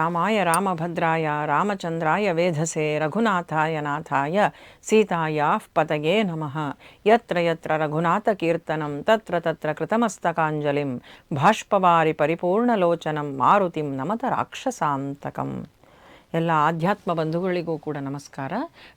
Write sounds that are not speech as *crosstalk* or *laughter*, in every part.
రామాయ రామభద్రాయ రామచంద్రాయ వేధసే రఘునాథాయ నాథాయ సీతాయాః పతయే నమ. ఎత్ర ఎత్ర రఘునాథకీర్తనం తత్ర తత్ర కృతమస్తకాంజలిం భాష్పవారి పరిపూర్ణలోచనం మారుతిం నమత రాక్షసాంతకం. ಎಲ್ಲ ಆಧ್ಯಾತ್ಮ ಬಂಧುಗಳಿಗೂ ಕೂಡ ನಮಸ್ಕಾರ.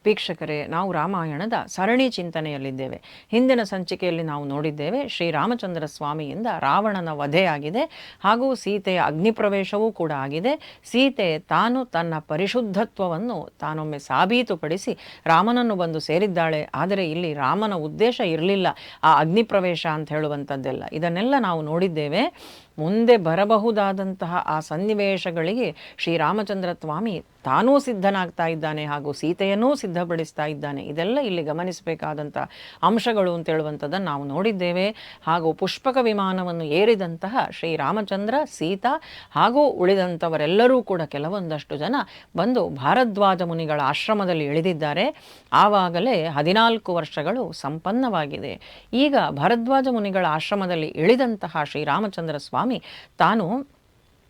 ವೀಕ್ಷಕರೇ, ನಾವು ರಾಮಾಯಣದ ಸರಣಿ ಚಿಂತನೆಯಲ್ಲಿದ್ದೇವೆ. ಹಿಂದಿನ ಸಂಚಿಕೆಯಲ್ಲಿ ನಾವು ನೋಡಿದ್ದೇವೆ ಶ್ರೀರಾಮಚಂದ್ರ ಸ್ವಾಮಿಯಿಂದ ರಾವಣನ ವಧೆಯಾಗಿದೆ ಹಾಗೂ ಸೀತೆಯ ಅಗ್ನಿಪ್ರವೇಶವೂ ಕೂಡ ಆಗಿದೆ. ಸೀತೆ ತಾನು ತನ್ನ ಪರಿಶುದ್ಧತ್ವವನ್ನು ತಾನೊಮ್ಮೆ ಸಾಬೀತುಪಡಿಸಿ ರಾಮನನ್ನು ಬಂದು ಸೇರಿದ್ದಾಳೆ. ಆದರೆ ಇಲ್ಲಿ ರಾಮನ ಉದ್ದೇಶ ಇರಲಿಲ್ಲ ಆ ಅಗ್ನಿಪ್ರವೇಶ ಅಂತ ಹೇಳುವಂಥದ್ದೆಲ್ಲ. ಇದನ್ನೆಲ್ಲ ನಾವು ನೋಡಿದ್ದೇವೆ. ಮುಂದೆ ಬರಬಹುದಾದಂತಹ ಆ ಸನ್ನಿವೇಶಗಳಿಗೆ ಶ್ರೀರಾಮಚಂದ್ರ ಸ್ವಾಮಿ ತಾನೂ ಸಿದ್ಧನಾಗ್ತಾ ಇದ್ದಾನೆ ಹಾಗೂ ಸೀತೆಯನ್ನೂ ಸಿದ್ಧಪಡಿಸ್ತಾ ಇದ್ದಾನೆ. ಇದೆಲ್ಲ ಇಲ್ಲಿ ಗಮನಿಸಬೇಕಾದಂಥ ಅಂಶಗಳು ಅಂತ ಹೇಳುವಂಥದ್ದನ್ನು ನಾವು ನೋಡಿದ್ದೇವೆ. ಹಾಗೂ ಪುಷ್ಪಕ ವಿಮಾನವನ್ನು ಏರಿದಂತಹ ಶ್ರೀರಾಮಚಂದ್ರ, ಸೀತಾ ಹಾಗೂ ಉಳಿದಂಥವರೆಲ್ಲರೂ ಕೂಡ ಕೆಲವೊಂದಷ್ಟು ಜನ ಬಂದು ಭಾರದ್ವಾಜ ಮುನಿಗಳ ಆಶ್ರಮದಲ್ಲಿ ಇಳಿದಿದ್ದಾರೆ. ಆವಾಗಲೇ ಹದಿನಾಲ್ಕು ವರ್ಷಗಳು ಸಂಪನ್ನವಾಗಿದೆ. ಈಗ ಭಾರದ್ವಾಜ ಮುನಿಗಳ ಆಶ್ರಮದಲ್ಲಿ ಇಳಿದಂತಹ ಶ್ರೀರಾಮಚಂದ್ರ ಸ್ವಾಮಿ ತಾನು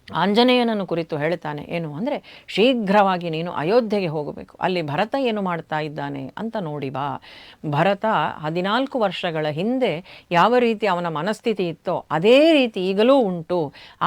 ಆಂಜನೇಯನನ್ನು ಕುರಿತು ಹೇಳ್ತಾನೆ, ಏನು ಅಂದರೆ, ಶೀಘ್ರವಾಗಿ ನೀನು ಅಯೋಧ್ಯೆಗೆ ಹೋಗಬೇಕು, ಅಲ್ಲಿ ಭರತ ಏನು ಮಾಡ್ತಾ ಇದ್ದಾನೆ ಅಂತ ನೋಡಿ ಬಾ. ಭರತ ಹದಿನಾಲ್ಕು ವರ್ಷಗಳ ಹಿಂದೆ ಯಾವ ರೀತಿ ಅವನ ಮನಸ್ಥಿತಿ ಇತ್ತೋ, ಅದೇ ರೀತಿ ಈಗಲೂ ಉಂಟು.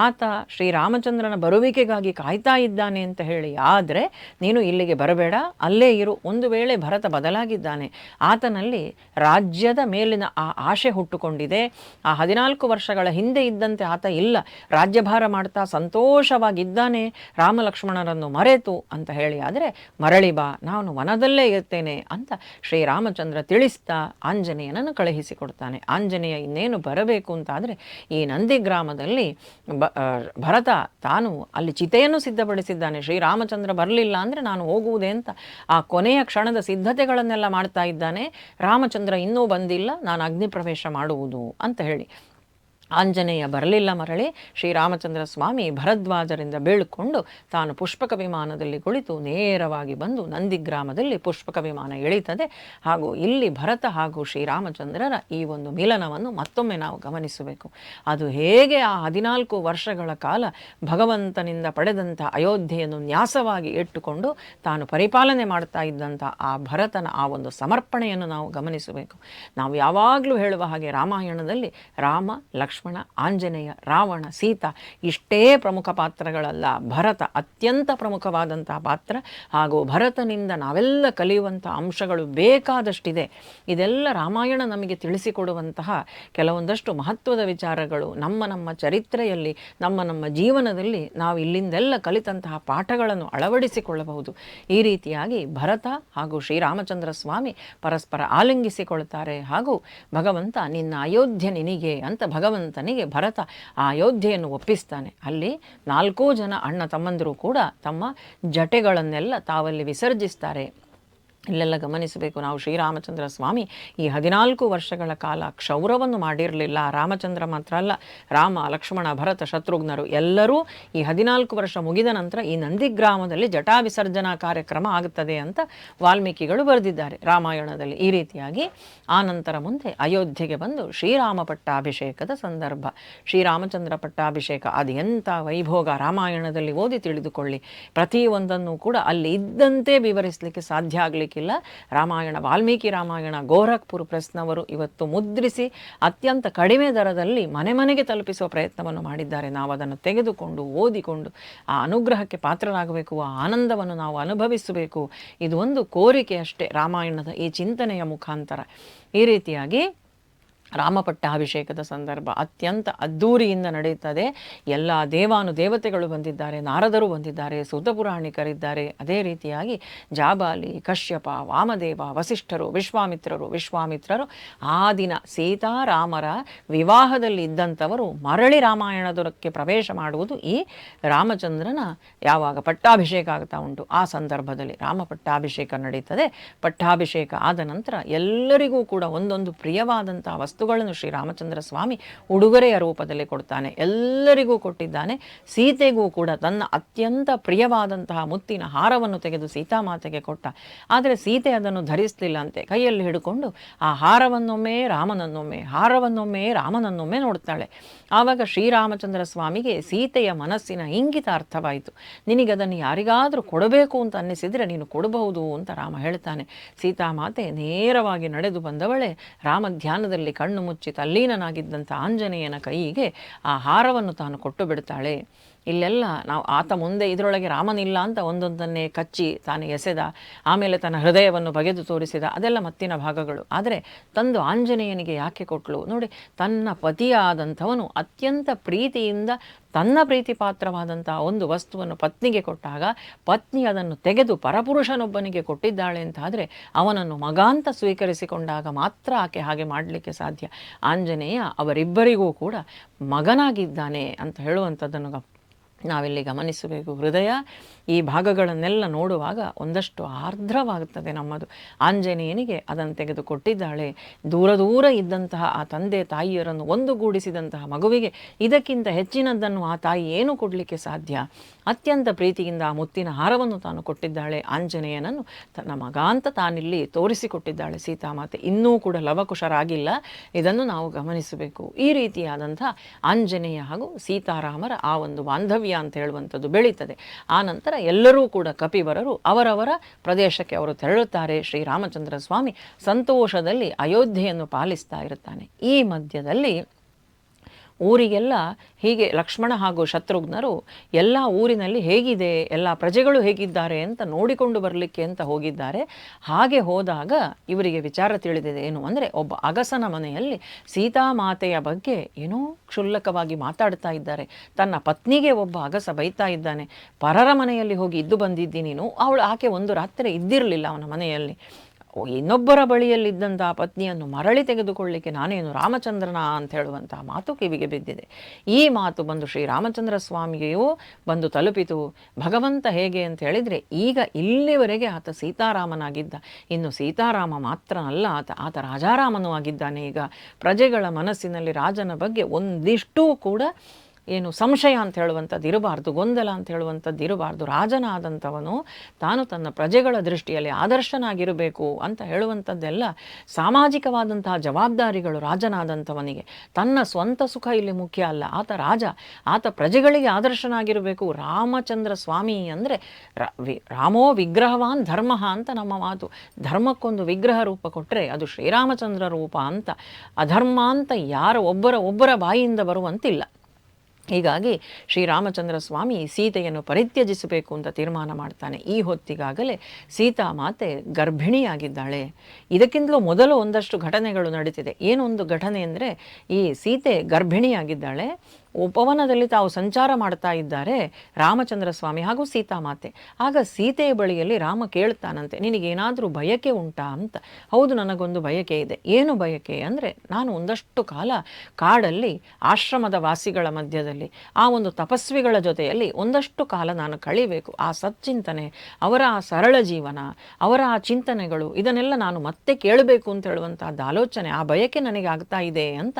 ಆತ ಶ್ರೀರಾಮಚಂದ್ರನ ಬರುವಿಕೆಗಾಗಿ ಕಾಯ್ತಾ ಇದ್ದಾನೆ ಅಂತ ಹೇಳಿ, ಆದರೆ ನೀನು ಇಲ್ಲಿಗೆ ಬರಬೇಡ, ಅಲ್ಲೇ ಇರು, ಒಂದು ವೇಳೆ ಭರತ ಬದಲಾಗಿದ್ದಾನೆ, ಆತನಲ್ಲಿ ರಾಜ್ಯದ ಮೇಲಿನ ಆ ಆಶೆ ಹುಟ್ಟುಕೊಂಡಿದೆ. ಆ ಹದಿನಾಲ್ಕು ವರ್ಷಗಳ ಹಿಂದೆ ಇದ್ದಂತೆ ಆತ ಇಲ್ಲ, ರಾಜ್ಯಭಾರ ಮಾಡ್ತಾ ಸಂತೋಷವಾಗಿದ್ದಾನೆ ರಾಮ ಲಕ್ಷ್ಮಣರನ್ನು ಮರೆತು ಅಂತ ಹೇಳಿ, ಆದರೆ ಮರಳಿ ಬಾ, ನಾನು ವನದಲ್ಲೇ ಇರ್ತೇನೆ ಅಂತ ಶ್ರೀರಾಮಚಂದ್ರ ತಿಳಿಸ್ತಾ ಆಂಜನೇಯನನ್ನು ಕಳುಹಿಸಿಕೊಡ್ತಾನೆ. ಆಂಜನೇಯ ಇನ್ನೇನು ಬರಬೇಕು ಅಂತಾದರೆ ಈ ನಂದಿ ಗ್ರಾಮದಲ್ಲಿ ಬ ಭರತ ತಾನು ಅಲ್ಲಿ ಚಿತೆಯನ್ನು ಸಿದ್ಧಪಡಿಸಿದ್ದಾನೆ. ಶ್ರೀರಾಮಚಂದ್ರ ಬರಲಿಲ್ಲ ಅಂದರೆ ನಾನು ಹೋಗುವುದೇ ಅಂತ ಆ ಕೊನೆಯ ಕ್ಷಣದ ಸಿದ್ಧತೆಗಳನ್ನೆಲ್ಲ ಮಾಡ್ತಾ ಇದ್ದಾನೆ. ರಾಮಚಂದ್ರ ಇನ್ನೂ ಬಂದಿಲ್ಲ, ನಾನು ಅಗ್ನಿ ಪ್ರವೇಶ ಮಾಡುವುದು ಅಂತ ಹೇಳಿ. ಆಂಜನೇಯ ಬರಲಿಲ್ಲ ಮರಳಿ, ಶ್ರೀರಾಮಚಂದ್ರ ಸ್ವಾಮಿ ಭರದ್ವಾಜರಿಂದ ಬೀಳ್ಕೊಂಡು ತಾನು ಪುಷ್ಪಕ ವಿಮಾನದಲ್ಲಿ ಕುಳಿತು ನೇರವಾಗಿ ಬಂದು ನಂದಿ ಗ್ರಾಮದಲ್ಲಿ ಪುಷ್ಪಕ ವಿಮಾನ ಇಳಿತದೆ ಹಾಗೂ ಇಲ್ಲಿ ಭರತ ಹಾಗೂ ಶ್ರೀರಾಮಚಂದ್ರರ ಈ ಒಂದು ಮಿಲನವನ್ನು ಮತ್ತೊಮ್ಮೆ ನಾವು ಗಮನಿಸಬೇಕು. ಅದು ಹೇಗೆ ಆ ಹದಿನಾಲ್ಕು ವರ್ಷಗಳ ಕಾಲ ಭಗವಂತನಿಂದ ಪಡೆದಂಥ ಅಯೋಧ್ಯೆಯನ್ನು ನ್ಯಾಸವಾಗಿ ಇಟ್ಟುಕೊಂಡು ತಾನು ಪರಿಪಾಲನೆ ಮಾಡ್ತಾ ಇದ್ದಂಥ ಆ ಭರತನ ಆ ಒಂದು ಸಮರ್ಪಣೆಯನ್ನು ನಾವು ಗಮನಿಸಬೇಕು. ನಾವು ಯಾವಾಗಲೂ ಹೇಳುವ ಹಾಗೆ ರಾಮಾಯಣದಲ್ಲಿ ರಾಮ, ಲಕ್ಷ್ಮಣ ಆಂಜನೇಯ, ರಾವಣ, ಸೀತ ಇಷ್ಟೇ ಪ್ರಮುಖ ಪಾತ್ರಗಳಲ್ಲ. ಭರತ ಅತ್ಯಂತ ಪ್ರಮುಖವಾದಂತಹ ಪಾತ್ರ. ಹಾಗೂ ಭರತನಿಂದ ನಾವೆಲ್ಲ ಕಲಿಯುವಂಥ ಅಂಶಗಳು ಬೇಕಾದಷ್ಟಿದೆ. ಇದೆಲ್ಲ ರಾಮಾಯಣ ನಮಗೆ ತಿಳಿಸಿಕೊಡುವಂತಹ ಕೆಲವೊಂದಷ್ಟು ಮಹತ್ವದ ವಿಚಾರಗಳು. ನಮ್ಮ ನಮ್ಮ ಚರಿತ್ರೆಯಲ್ಲಿ, ನಮ್ಮ ನಮ್ಮ ಜೀವನದಲ್ಲಿ ನಾವು ಇಲ್ಲಿಂದೆಲ್ಲ ಕಲಿತಂತಹ ಪಾಠಗಳನ್ನು ಅಳವಡಿಸಿಕೊಳ್ಳಬಹುದು. ಈ ರೀತಿಯಾಗಿ ಭರತ ಹಾಗೂ ಶ್ರೀರಾಮಚಂದ್ರ ಸ್ವಾಮಿ ಪರಸ್ಪರ ಆಲಿಂಗಿಸಿಕೊಳ್ತಾರೆ. ಹಾಗೂ ಭಗವಂತ ನಿನ್ನ ಅಯೋಧ್ಯೆ ನಿನಗೆ ಅಂತ ಭಗವಂತನಿಗೆ ಭರತ ಆ ಅಯೋಧ್ಯೆಯನ್ನು ಒಪ್ಪಿಸ್ತಾನೆ. ಅಲ್ಲಿ ನಾಲ್ಕೂ ಜನ ಅಣ್ಣ ತಮ್ಮಂದಿರು ಕೂಡ ತಮ್ಮ ಜಟೆಗಳನ್ನೆಲ್ಲ ತಾವಲ್ಲಿ ವಿಸರ್ಜಿಸ್ತಾರೆ. ಇಲ್ಲೆಲ್ಲ ಗಮನಿಸಬೇಕು. ನಾವು ಶ್ರೀರಾಮಚಂದ್ರ ಸ್ವಾಮಿ ಈ ಹದಿನಾಲ್ಕು ವರ್ಷಗಳ ಕಾಲ ಕ್ಷೌರವನ್ನು ಮಾಡಿರಲಿಲ್ಲ. ರಾಮಚಂದ್ರ ಮಾತ್ರ ಅಲ್ಲ, ರಾಮ, ಲಕ್ಷ್ಮಣ, ಭರತ, ಶತ್ರುಘ್ನರು ಎಲ್ಲರೂ ಈ ಹದಿನಾಲ್ಕು ವರ್ಷ ಮುಗಿದ ನಂತರ ಈ ನಂದಿ ಗ್ರಾಮದಲ್ಲಿ ಜಟಾ ವಿಸರ್ಜನಾ ಕಾರ್ಯಕ್ರಮ ಆಗುತ್ತದೆ ಅಂತ ವಾಲ್ಮೀಕಿಗಳು ಬರೆದಿದ್ದಾರೆ. ರಾಮಾಯಣದಲ್ಲಿ ಈ ರೀತಿಯಾಗಿ ಆ ನಂತರ ಮುಂದೆ ಅಯೋಧ್ಯೆಗೆ ಬಂದು ಶ್ರೀರಾಮ ಪಟ್ಟಾಭಿಷೇಕದ ಸಂದರ್ಭ. ಶ್ರೀರಾಮಚಂದ್ರ ಪಟ್ಟಾಭಿಷೇಕ ಅದು ಎಂಥ ವೈಭೋಗ ರಾಮಾಯಣದಲ್ಲಿ ಓದಿ ತಿಳಿದುಕೊಳ್ಳಿ. ಪ್ರತಿಯೊಂದನ್ನು ಕೂಡ ಅಲ್ಲಿ ಇದ್ದಂತೆ ವಿವರಿಸಲಿಕ್ಕೆ ಸಾಧ್ಯ ಆಗಲಿಕ್ಕಿಲ್ಲ ರಾಮಾಯಣ, ವಾಲ್ಮೀಕಿ ರಾಮಾಯಣ, ಗೋರಖ್ಪುರ್ ಪ್ರೆಸ್ನವರು ಇವತ್ತು ಮುದ್ರಿಸಿ ಅತ್ಯಂತ ಕಡಿಮೆ ದರದಲ್ಲಿ ಮನೆ ಮನೆಗೆ ತಲುಪಿಸುವ ಪ್ರಯತ್ನವನ್ನು ಮಾಡಿದ್ದಾರೆ. ನಾವು ಅದನ್ನು ತೆಗೆದುಕೊಂಡು, ಓದಿಕೊಂಡು, ಆ ಅನುಗ್ರಹಕ್ಕೆ ಪಾತ್ರರಾಗಬೇಕು, ಆ ಆನಂದವನ್ನು ನಾವು ಅನುಭವಿಸಬೇಕು. ಇದು ಒಂದು ಕೋರಿಕೆ ಅಷ್ಟೇ ರಾಮಾಯಣದ ಈ ಚಿಂತನೆಯ ಮುಖಾಂತರ. ಈ ರೀತಿಯಾಗಿ ರಾಮಪಟ್ಟಾಭಿಷೇಕದ ಸಂದರ್ಭ ಅತ್ಯಂತ ಅದ್ಧೂರಿಯಿಂದ ನಡೆಯುತ್ತದೆ. ಎಲ್ಲ ದೇವಾನು ದೇವತೆಗಳು ಬಂದಿದ್ದಾರೆ, ನಾರದರು ಬಂದಿದ್ದಾರೆ ಸುತಪುರಾಣಿಕರಿದ್ದಾರೆ ಅದೇ ರೀತಿಯಾಗಿ ಜಾಬಾಲಿ, ಕಶ್ಯಪ, ವಾಮದೇವ, ವಸಿಷ್ಠರು, ವಿಶ್ವಾಮಿತ್ರರು ವಿಶ್ವಾಮಿತ್ರರು, ಆ ದಿನ ಸೀತಾರಾಮರ ವಿವಾಹದಲ್ಲಿ ಇದ್ದಂಥವರು ಮರಳಿ ರಾಮಾಯಣದೊರಕ್ಕೆ ಪ್ರವೇಶ ಮಾಡುವುದು ಈ ರಾಮಚಂದ್ರನ ಯಾವಾಗ ಪಟ್ಟಾಭಿಷೇಕ ಆಗ್ತಾ ಉಂಟು. ಆ ಸಂದರ್ಭದಲ್ಲಿ ರಾಮ ಪಟ್ಟಾಭಿಷೇಕ ನಡೀತದೆ. ಪಟ್ಟಾಭಿಷೇಕ ಆದ ನಂತರ ಎಲ್ಲರಿಗೂ ಕೂಡ ಒಂದೊಂದು ಪ್ರಿಯವಾದಂಥ ವಸ್ತು ವಸ್ತುಗಳನ್ನು ಶ್ರೀರಾಮಚಂದ್ರ ಸ್ವಾಮಿ ಉಡುಗೊರೆಯ ರೂಪದಲ್ಲಿ ಕೊಡ್ತಾನೆ. ಎಲ್ಲರಿಗೂ ಕೊಟ್ಟಿದ್ದಾನೆ. ಸೀತೆಗೂ ಕೂಡ ತನ್ನ ಅತ್ಯಂತ ಪ್ರಿಯವಾದಂತಹ ಮುತ್ತಿನ ಹಾರವನ್ನು ತೆಗೆದು ಸೀತಾಮಾತೆಗೆ ಕೊಟ್ಟ. ಆದರೆ ಸೀತೆ ಅದನ್ನು ಧರಿಸಲಿಲ್ಲ ಅಂತೆ ಕೈಯಲ್ಲಿ ಹಿಡ್ಕೊಂಡು ಆ ಹಾರವನ್ನೊಮ್ಮೆ ರಾಮನನ್ನೊಮ್ಮೆ ಹಾರವನ್ನೊಮ್ಮೆ ರಾಮನನ್ನೊಮ್ಮೆ ನೋಡ್ತಾಳೆ. ಆವಾಗ ಶ್ರೀರಾಮಚಂದ್ರ ಸ್ವಾಮಿಗೆ ಸೀತೆಯ ಮನಸ್ಸಿನ ಇಂಗಿತ ಅರ್ಥವಾಯಿತು. ನಿನಗದನ್ನು ಯಾರಿಗಾದರೂ ಕೊಡಬೇಕು ಅಂತ ಅನ್ನಿಸಿದರೆ ನೀನು ಕೊಡಬಹುದು ಅಂತ ರಾಮ ಹೇಳ್ತಾನೆ. ಸೀತಾಮಾತೆ ನೇರವಾಗಿ ನಡೆದು ಬಂದವಳೆ ರಾಮ ಧ್ಯಾನದಲ್ಲಿ ಕಣ್ಣು ಮುಚ್ಚಿ ತಲ್ಲೀನನಾಗಿದ್ದಂಥ ಆಂಜನೇಯನ ಕೈಗೆ ಆ ಹಾರವನ್ನು ತಾನು ಕೊಟ್ಟು ಬಿಡ್ತಾಳೆ. ಇಲ್ಲೆಲ್ಲ ನಾವು ಆತ ಮುಂದೆ ಇದರೊಳಗೆ ರಾಮನಿಲ್ಲ ಅಂತ ಒಂದೊಂದನ್ನೇ ಕಚ್ಚಿ ತಾನು ಎಸೆದ, ಆಮೇಲೆ ತನ್ನ ಹೃದಯವನ್ನು ಬಗೆದು ತೋರಿಸಿದ, ಅದೆಲ್ಲ ಮತ್ತಿನ ಭಾಗಗಳು. ಆದರೆ ತಂದು ಆಂಜನೇಯನಿಗೆ ಯಾಕೆ ಕೊಟ್ಲು? ನೋಡಿ, ತನ್ನ ಪತಿಯಾದಂಥವನು ಅತ್ಯಂತ ಪ್ರೀತಿಯಿಂದ ತನ್ನ ಪ್ರೀತಿ ಪಾತ್ರವಾದಂಥ ಒಂದು ವಸ್ತುವನ್ನು ಪತ್ನಿಗೆ ಕೊಟ್ಟಾಗ, ಪತ್ನಿ ಅದನ್ನು ತೆಗೆದು ಪರಪುರುಷನೊಬ್ಬನಿಗೆ ಕೊಟ್ಟಿದ್ದಾಳೆ ಅಂತಾದರೆ ಅವನನ್ನು ಮಗಾಂತ ಸ್ವೀಕರಿಸಿಕೊಂಡಾಗ ಮಾತ್ರ ಆಕೆ ಹಾಗೆ ಮಾಡಲಿಕ್ಕೆ ಸಾಧ್ಯ. ಆಂಜನೇಯ ಅವರಿಬ್ಬರಿಗೂ ಕೂಡ ಮಗನಾಗಿದ್ದಾನೆ ಅಂತ ಹೇಳುವಂಥದ್ದನ್ನು ನಾವಿಲ್ಲಿ ಗಮನಿಸಬೇಕು. ಹೃದಯ ಈ ಭಾಗಗಳನ್ನೆಲ್ಲ ನೋಡುವಾಗ ಒಂದಷ್ಟು ಆರ್ದ್ರವಾಗುತ್ತದೆ ನಮ್ಮದು. ಆಂಜನೇಯನಿಗೆ ಅದನ್ನು ತೆಗೆದುಕೊಟ್ಟಿದ್ದಾಳೆ. ದೂರ ದೂರ ಇದ್ದಂತಹ ಆ ತಂದೆ ತಾಯಿಯರನ್ನು ಒಂದುಗೂಡಿಸಿದಂತಹ ಮಗುವಿಗೆ ಇದಕ್ಕಿಂತ ಹೆಚ್ಚಿನದ್ದನ್ನು ಆ ತಾಯಿ ಏನು ಕೊಡಲಿಕ್ಕೆ ಸಾಧ್ಯ? ಅತ್ಯಂತ ಪ್ರೀತಿಯಿಂದ ಆ ಮುತ್ತಿನ ಹಾರವನ್ನು ತಾನು ಕೊಟ್ಟಿದ್ದಾಳೆ. ಆಂಜನೇಯನನ್ನು ತನ್ನ ಮಗ ಅಂತ ತಾನಿಲ್ಲಿ ತೋರಿಸಿಕೊಟ್ಟಿದ್ದಾಳೆ ಸೀತಾಮಾತೆ. ಇನ್ನೂ ಕೂಡ ಲವಕುಶರಾಗಿಲ್ಲ. ಇದನ್ನು ನಾವು ಗಮನಿಸಬೇಕು. ಈ ರೀತಿಯಾದಂಥ ಆಂಜನೇಯ ಹಾಗೂ ಸೀತಾರಾಮರ ಆ ಒಂದು ಬಾಂಧವ್ಯ ಅಂತ ಹೇಳುವಂಥದ್ದು ಬೆಳೀತದೆ. ಆ ನಂತರ ಎಲ್ಲರೂ ಕೂಡ ಕಪಿವರರು ಅವರವರ ಪ್ರದೇಶಕ್ಕೆ ಅವರು ತೆರಳುತ್ತಾರೆ. ಶ್ರೀರಾಮಚಂದ್ರ ಸ್ವಾಮಿ ಸಂತೋಷದಲ್ಲಿ ಅಯೋಧ್ಯೆಯನ್ನು ಪಾಲಿಸ್ತಾ ಇರುತ್ತಾನೆ. ಈ ಮಧ್ಯದಲ್ಲಿ ಊರಿಗೆಲ್ಲ ಹೀಗೆ ಲಕ್ಷ್ಮಣ ಹಾಗೂ ಶತ್ರುಘ್ನರು ಎಲ್ಲ ಊರಿನಲ್ಲಿ ಹೇಗಿದೆ, ಎಲ್ಲ ಪ್ರಜೆಗಳು ಹೇಗಿದ್ದಾರೆ ಅಂತ ನೋಡಿಕೊಂಡು ಬರಲಿಕ್ಕೆ ಅಂತ ಹೋಗಿದ್ದಾರೆ. ಹಾಗೆ ಹೋದಾಗ ಇವರಿಗೆ ವಿಚಾರ ತಿಳಿದಿದೆ ಏನು ಅಂದರೆ ಒಬ್ಬ ಅಗಸನ ಮನೆಯಲ್ಲಿ ಸೀತಾಮಾತೆಯ ಬಗ್ಗೆ ಏನೋ ಕ್ಷುಲ್ಲಕವಾಗಿ ಮಾತಾಡ್ತಾ ಇದ್ದಾರೆ. ತನ್ನ ಪತ್ನಿಗೆ ಒಬ್ಬ ಅಗಸ ಬೈತಾ ಇದ್ದಾನೆ. ಪರರ ಮನೆಯಲ್ಲಿ ಹೋಗಿ ಇದ್ದು ಬಂದಿದ್ದೀನಿ ನೀನು. ಅವಳು ಆಕೆ ಒಂದು ರಾತ್ರಿ ಇದ್ದಿರಲಿಲ್ಲ ಅವನ ಮನೆಯಲ್ಲಿ. ಇನ್ನೊಬ್ಬರ ಬಳಿಯಲ್ಲಿದ್ದಂತಹ ಪತ್ನಿಯನ್ನು ಮರಳಿ ತೆಗೆದುಕೊಳ್ಳಿಕ್ಕೆ ನಾನೇನು ರಾಮಚಂದ್ರನ ಅಂತ ಹೇಳುವಂತಹ ಮಾತು ಕಿವಿಗೆ ಬಿದ್ದಿದೆ. ಈ ಮಾತು ಬಂದು ಶ್ರೀರಾಮಚಂದ್ರ ಸ್ವಾಮಿಗೆಯೂ ಬಂದು ತಲುಪಿತು. ಭಗವಂತ ಹೇಗೆ ಅಂತ ಹೇಳಿದರೆ, ಈಗ ಇಲ್ಲಿವರೆಗೆ ಆತ ಸೀತಾರಾಮನಾಗಿದ್ದ. ಇನ್ನು ಸೀತಾರಾಮ ಮಾತ್ರ ಅಲ್ಲ, ಆತ ಆತ ರಾಜಾರಾಮನೂ ಆಗಿದ್ದಾನೆ ಈಗ. ಪ್ರಜೆಗಳ ಮನಸ್ಸಿನಲ್ಲಿ ರಾಜನ ಬಗ್ಗೆ ಒಂದಿಷ್ಟೂ ಕೂಡ ಏನು ಸಂಶಯ ಅಂತ ಹೇಳುವಂಥದ್ದು ಇರಬಾರ್ದು, ಗೊಂದಲ ಅಂತ ಹೇಳುವಂಥದ್ದು ಇರಬಾರ್ದು. ರಾಜನಾದಂಥವನು ತಾನು ತನ್ನ ಪ್ರಜೆಗಳ ದೃಷ್ಟಿಯಲ್ಲಿ ಆದರ್ಶನಾಗಿರಬೇಕು ಅಂತ ಹೇಳುವಂಥದ್ದೆಲ್ಲ ಸಾಮಾಜಿಕವಾದಂತಹ ಜವಾಬ್ದಾರಿಗಳು ರಾಜನಾದಂಥವನಿಗೆ. ತನ್ನ ಸ್ವಂತ ಸುಖ ಇಲ್ಲಿ ಮುಖ್ಯ ಅಲ್ಲ. ಆತ ರಾಜ, ಆತ ಪ್ರಜೆಗಳಿಗೆ ಆದರ್ಶನಾಗಿರಬೇಕು. ರಾಮಚಂದ್ರ ಸ್ವಾಮಿ ಅಂದರೆ ರಾಮೋ ವಿಗ್ರಹವಾನ್ ಧರ್ಮ ಅಂತ ನಮ್ಮ ಮಾತು. ಧರ್ಮಕ್ಕೊಂದು ವಿಗ್ರಹ ರೂಪ ಕೊಟ್ಟರೆ ಅದು ಶ್ರೀರಾಮಚಂದ್ರ ರೂಪ ಅಂತ. ಅಧರ್ಮ ಅಂತ ಯಾರ ಒಬ್ಬರ ಒಬ್ಬರ ಬಾಯಿಯಿಂದ ಬರುವಂತಿಲ್ಲ. ಹೀಗಾಗಿ ಶ್ರೀರಾಮಚಂದ್ರ ಸ್ವಾಮಿ ಸೀತೆಯನ್ನು ಪರಿತ್ಯಜಿಸಬೇಕು ಅಂತ ತೀರ್ಮಾನ ಮಾಡ್ತಾನೆ. ಈ ಹೊತ್ತಿಗಾಗಲೇ ಸೀತಾ ಮಾತೆ ಗರ್ಭಿಣಿಯಾಗಿದ್ದಾಳೆ. ಇದಕ್ಕಿಂತಲೂ ಮೊದಲು ಒಂದಷ್ಟು ಘಟನೆಗಳು ನಡೀತಿದೆ. ಏನೊಂದು ಘಟನೆ ಅಂದರೆ ಈ ಸೀತೆ ಗರ್ಭಿಣಿಯಾಗಿದ್ದಾಳೆ. ಉಪವನದಲ್ಲಿ ತಾವು ಸಂಚಾರ ಮಾಡ್ತಾ ಇದ್ದಾರೆ ರಾಮಚಂದ್ರ ಸ್ವಾಮಿ ಹಾಗೂ ಸೀತಾಮಾತೆ ಆಗ ಸೀತೆಯ ಬಳಿಯಲ್ಲಿ ರಾಮ ಕೇಳ್ತಾನಂತೆ, ನಿನಗೇನಾದರೂ ಬಯಕೆ ಉಂಟಾ ಅಂತ? ಹೌದು, ನನಗೊಂದು ಬಯಕೆ ಇದೆ. ಏನು ಬಯಕೆ? ಅಂದರೆ ನಾನು ಒಂದಷ್ಟು ಕಾಲ ಕಾಡಲ್ಲಿ, ಆಶ್ರಮದ ವಾಸಿಗಳ ಮಧ್ಯದಲ್ಲಿ, ಆ ಒಂದು ತಪಸ್ವಿಗಳ ಜೊತೆಯಲ್ಲಿ ಒಂದಷ್ಟು ಕಾಲ ನಾನು ಕಳಿಬೇಕು. ಆ ಸಚ್ಚಿಂತನೆ, ಅವರ ಆ ಸರಳ ಜೀವನ, ಅವರ ಆ ಚಿಂತನೆಗಳು, ಇದನ್ನೆಲ್ಲ ನಾನು ಮತ್ತೆ ಕೇಳಬೇಕು ಅಂತ ಹೇಳುವಂಥದ್ದು ಆಲೋಚನೆ ಆ ಬಯಕೆ ನನಗೆ ಆಗ್ತಾ ಇದೆ ಅಂತ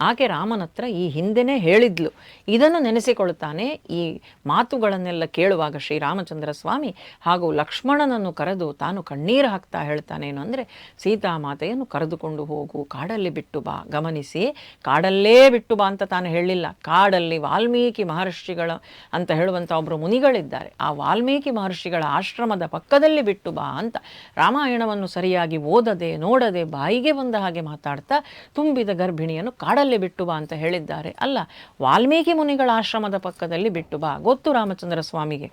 ಆಕೆ ರಾಮನ ಹತ್ರ ಈ ಹಿಂದೆನೇ ಹೇಳಿದ್ಲು ಇದನ್ನು ನೆನೆಸಿಕೊಳ್ಳುತ್ತಾನೆ. ಈ ಮಾತುಗಳನ್ನೆಲ್ಲ ಕೇಳುವಾಗ ಶ್ರೀರಾಮಚಂದ್ರ ಸ್ವಾಮಿ ಹಾಗೂ ಲಕ್ಷ್ಮಣನನ್ನು ಕರೆದು ತಾನು ಕಣ್ಣೀರು ಹಾಕ್ತಾ ಹೇಳ್ತಾನೇನು ಅಂದರೆ ಸೀತಾಮಾತೆಯನ್ನು ಕರೆದುಕೊಂಡು ಹೋಗು. ಕಾಡಲ್ಲಿ ಬಿಟ್ಟು ಬಾ. ಗಮನಿಸಿ. ಕಾಡಲ್ಲೇ ಬಿಟ್ಟು ಬಾ ಅಂತ ತಾನು ಹೇಳಿಲ್ಲ. ಕಾಡಲ್ಲಿ ವಾಲ್ಮೀಕಿ ಮಹರ್ಷಿಗಳ ಅಂತ ಹೇಳುವಂಥ ಒಬ್ಬರು ಮುನಿಗಳಿದ್ದಾರೆ. ಆ ವಾಲ್ಮೀಕಿ ಮಹರ್ಷಿಗಳ ಆಶ್ರಮದ ಪಕ್ಕದಲ್ಲಿ ಬಿಟ್ಟು ಬಾ ಅಂತ ರಾಮಾಯಣವನ್ನು ಸರಿಯಾಗಿ ಓದದೆ, ನೋಡದೆ, ಬಾಯಿಗೆ ಬಂದ ಹಾಗೆ ಮಾತಾಡ್ತಾ ತುಂಬಿದ ಗರ್ಭಿಣಿಯನ್ನು ಕಾಡಲ್ಲಿ ಬಿಟ್ಟು ಬಾ ಅಂತ ಹೇಳಿದ್ದಾರೆ. ಅಲ್ಲ ವಾಲ್ಮೀಕಿ ಮುನಿಗಳ ಆಶ್ರಮದ ಪಕ್ಕದಲ್ಲಿ ಬಿಟ್ಟು ಬಾ, ಗೊತ್ತು ರಾಮಚಂದ್ರ ಸ್ವಾಮಿಗೆ.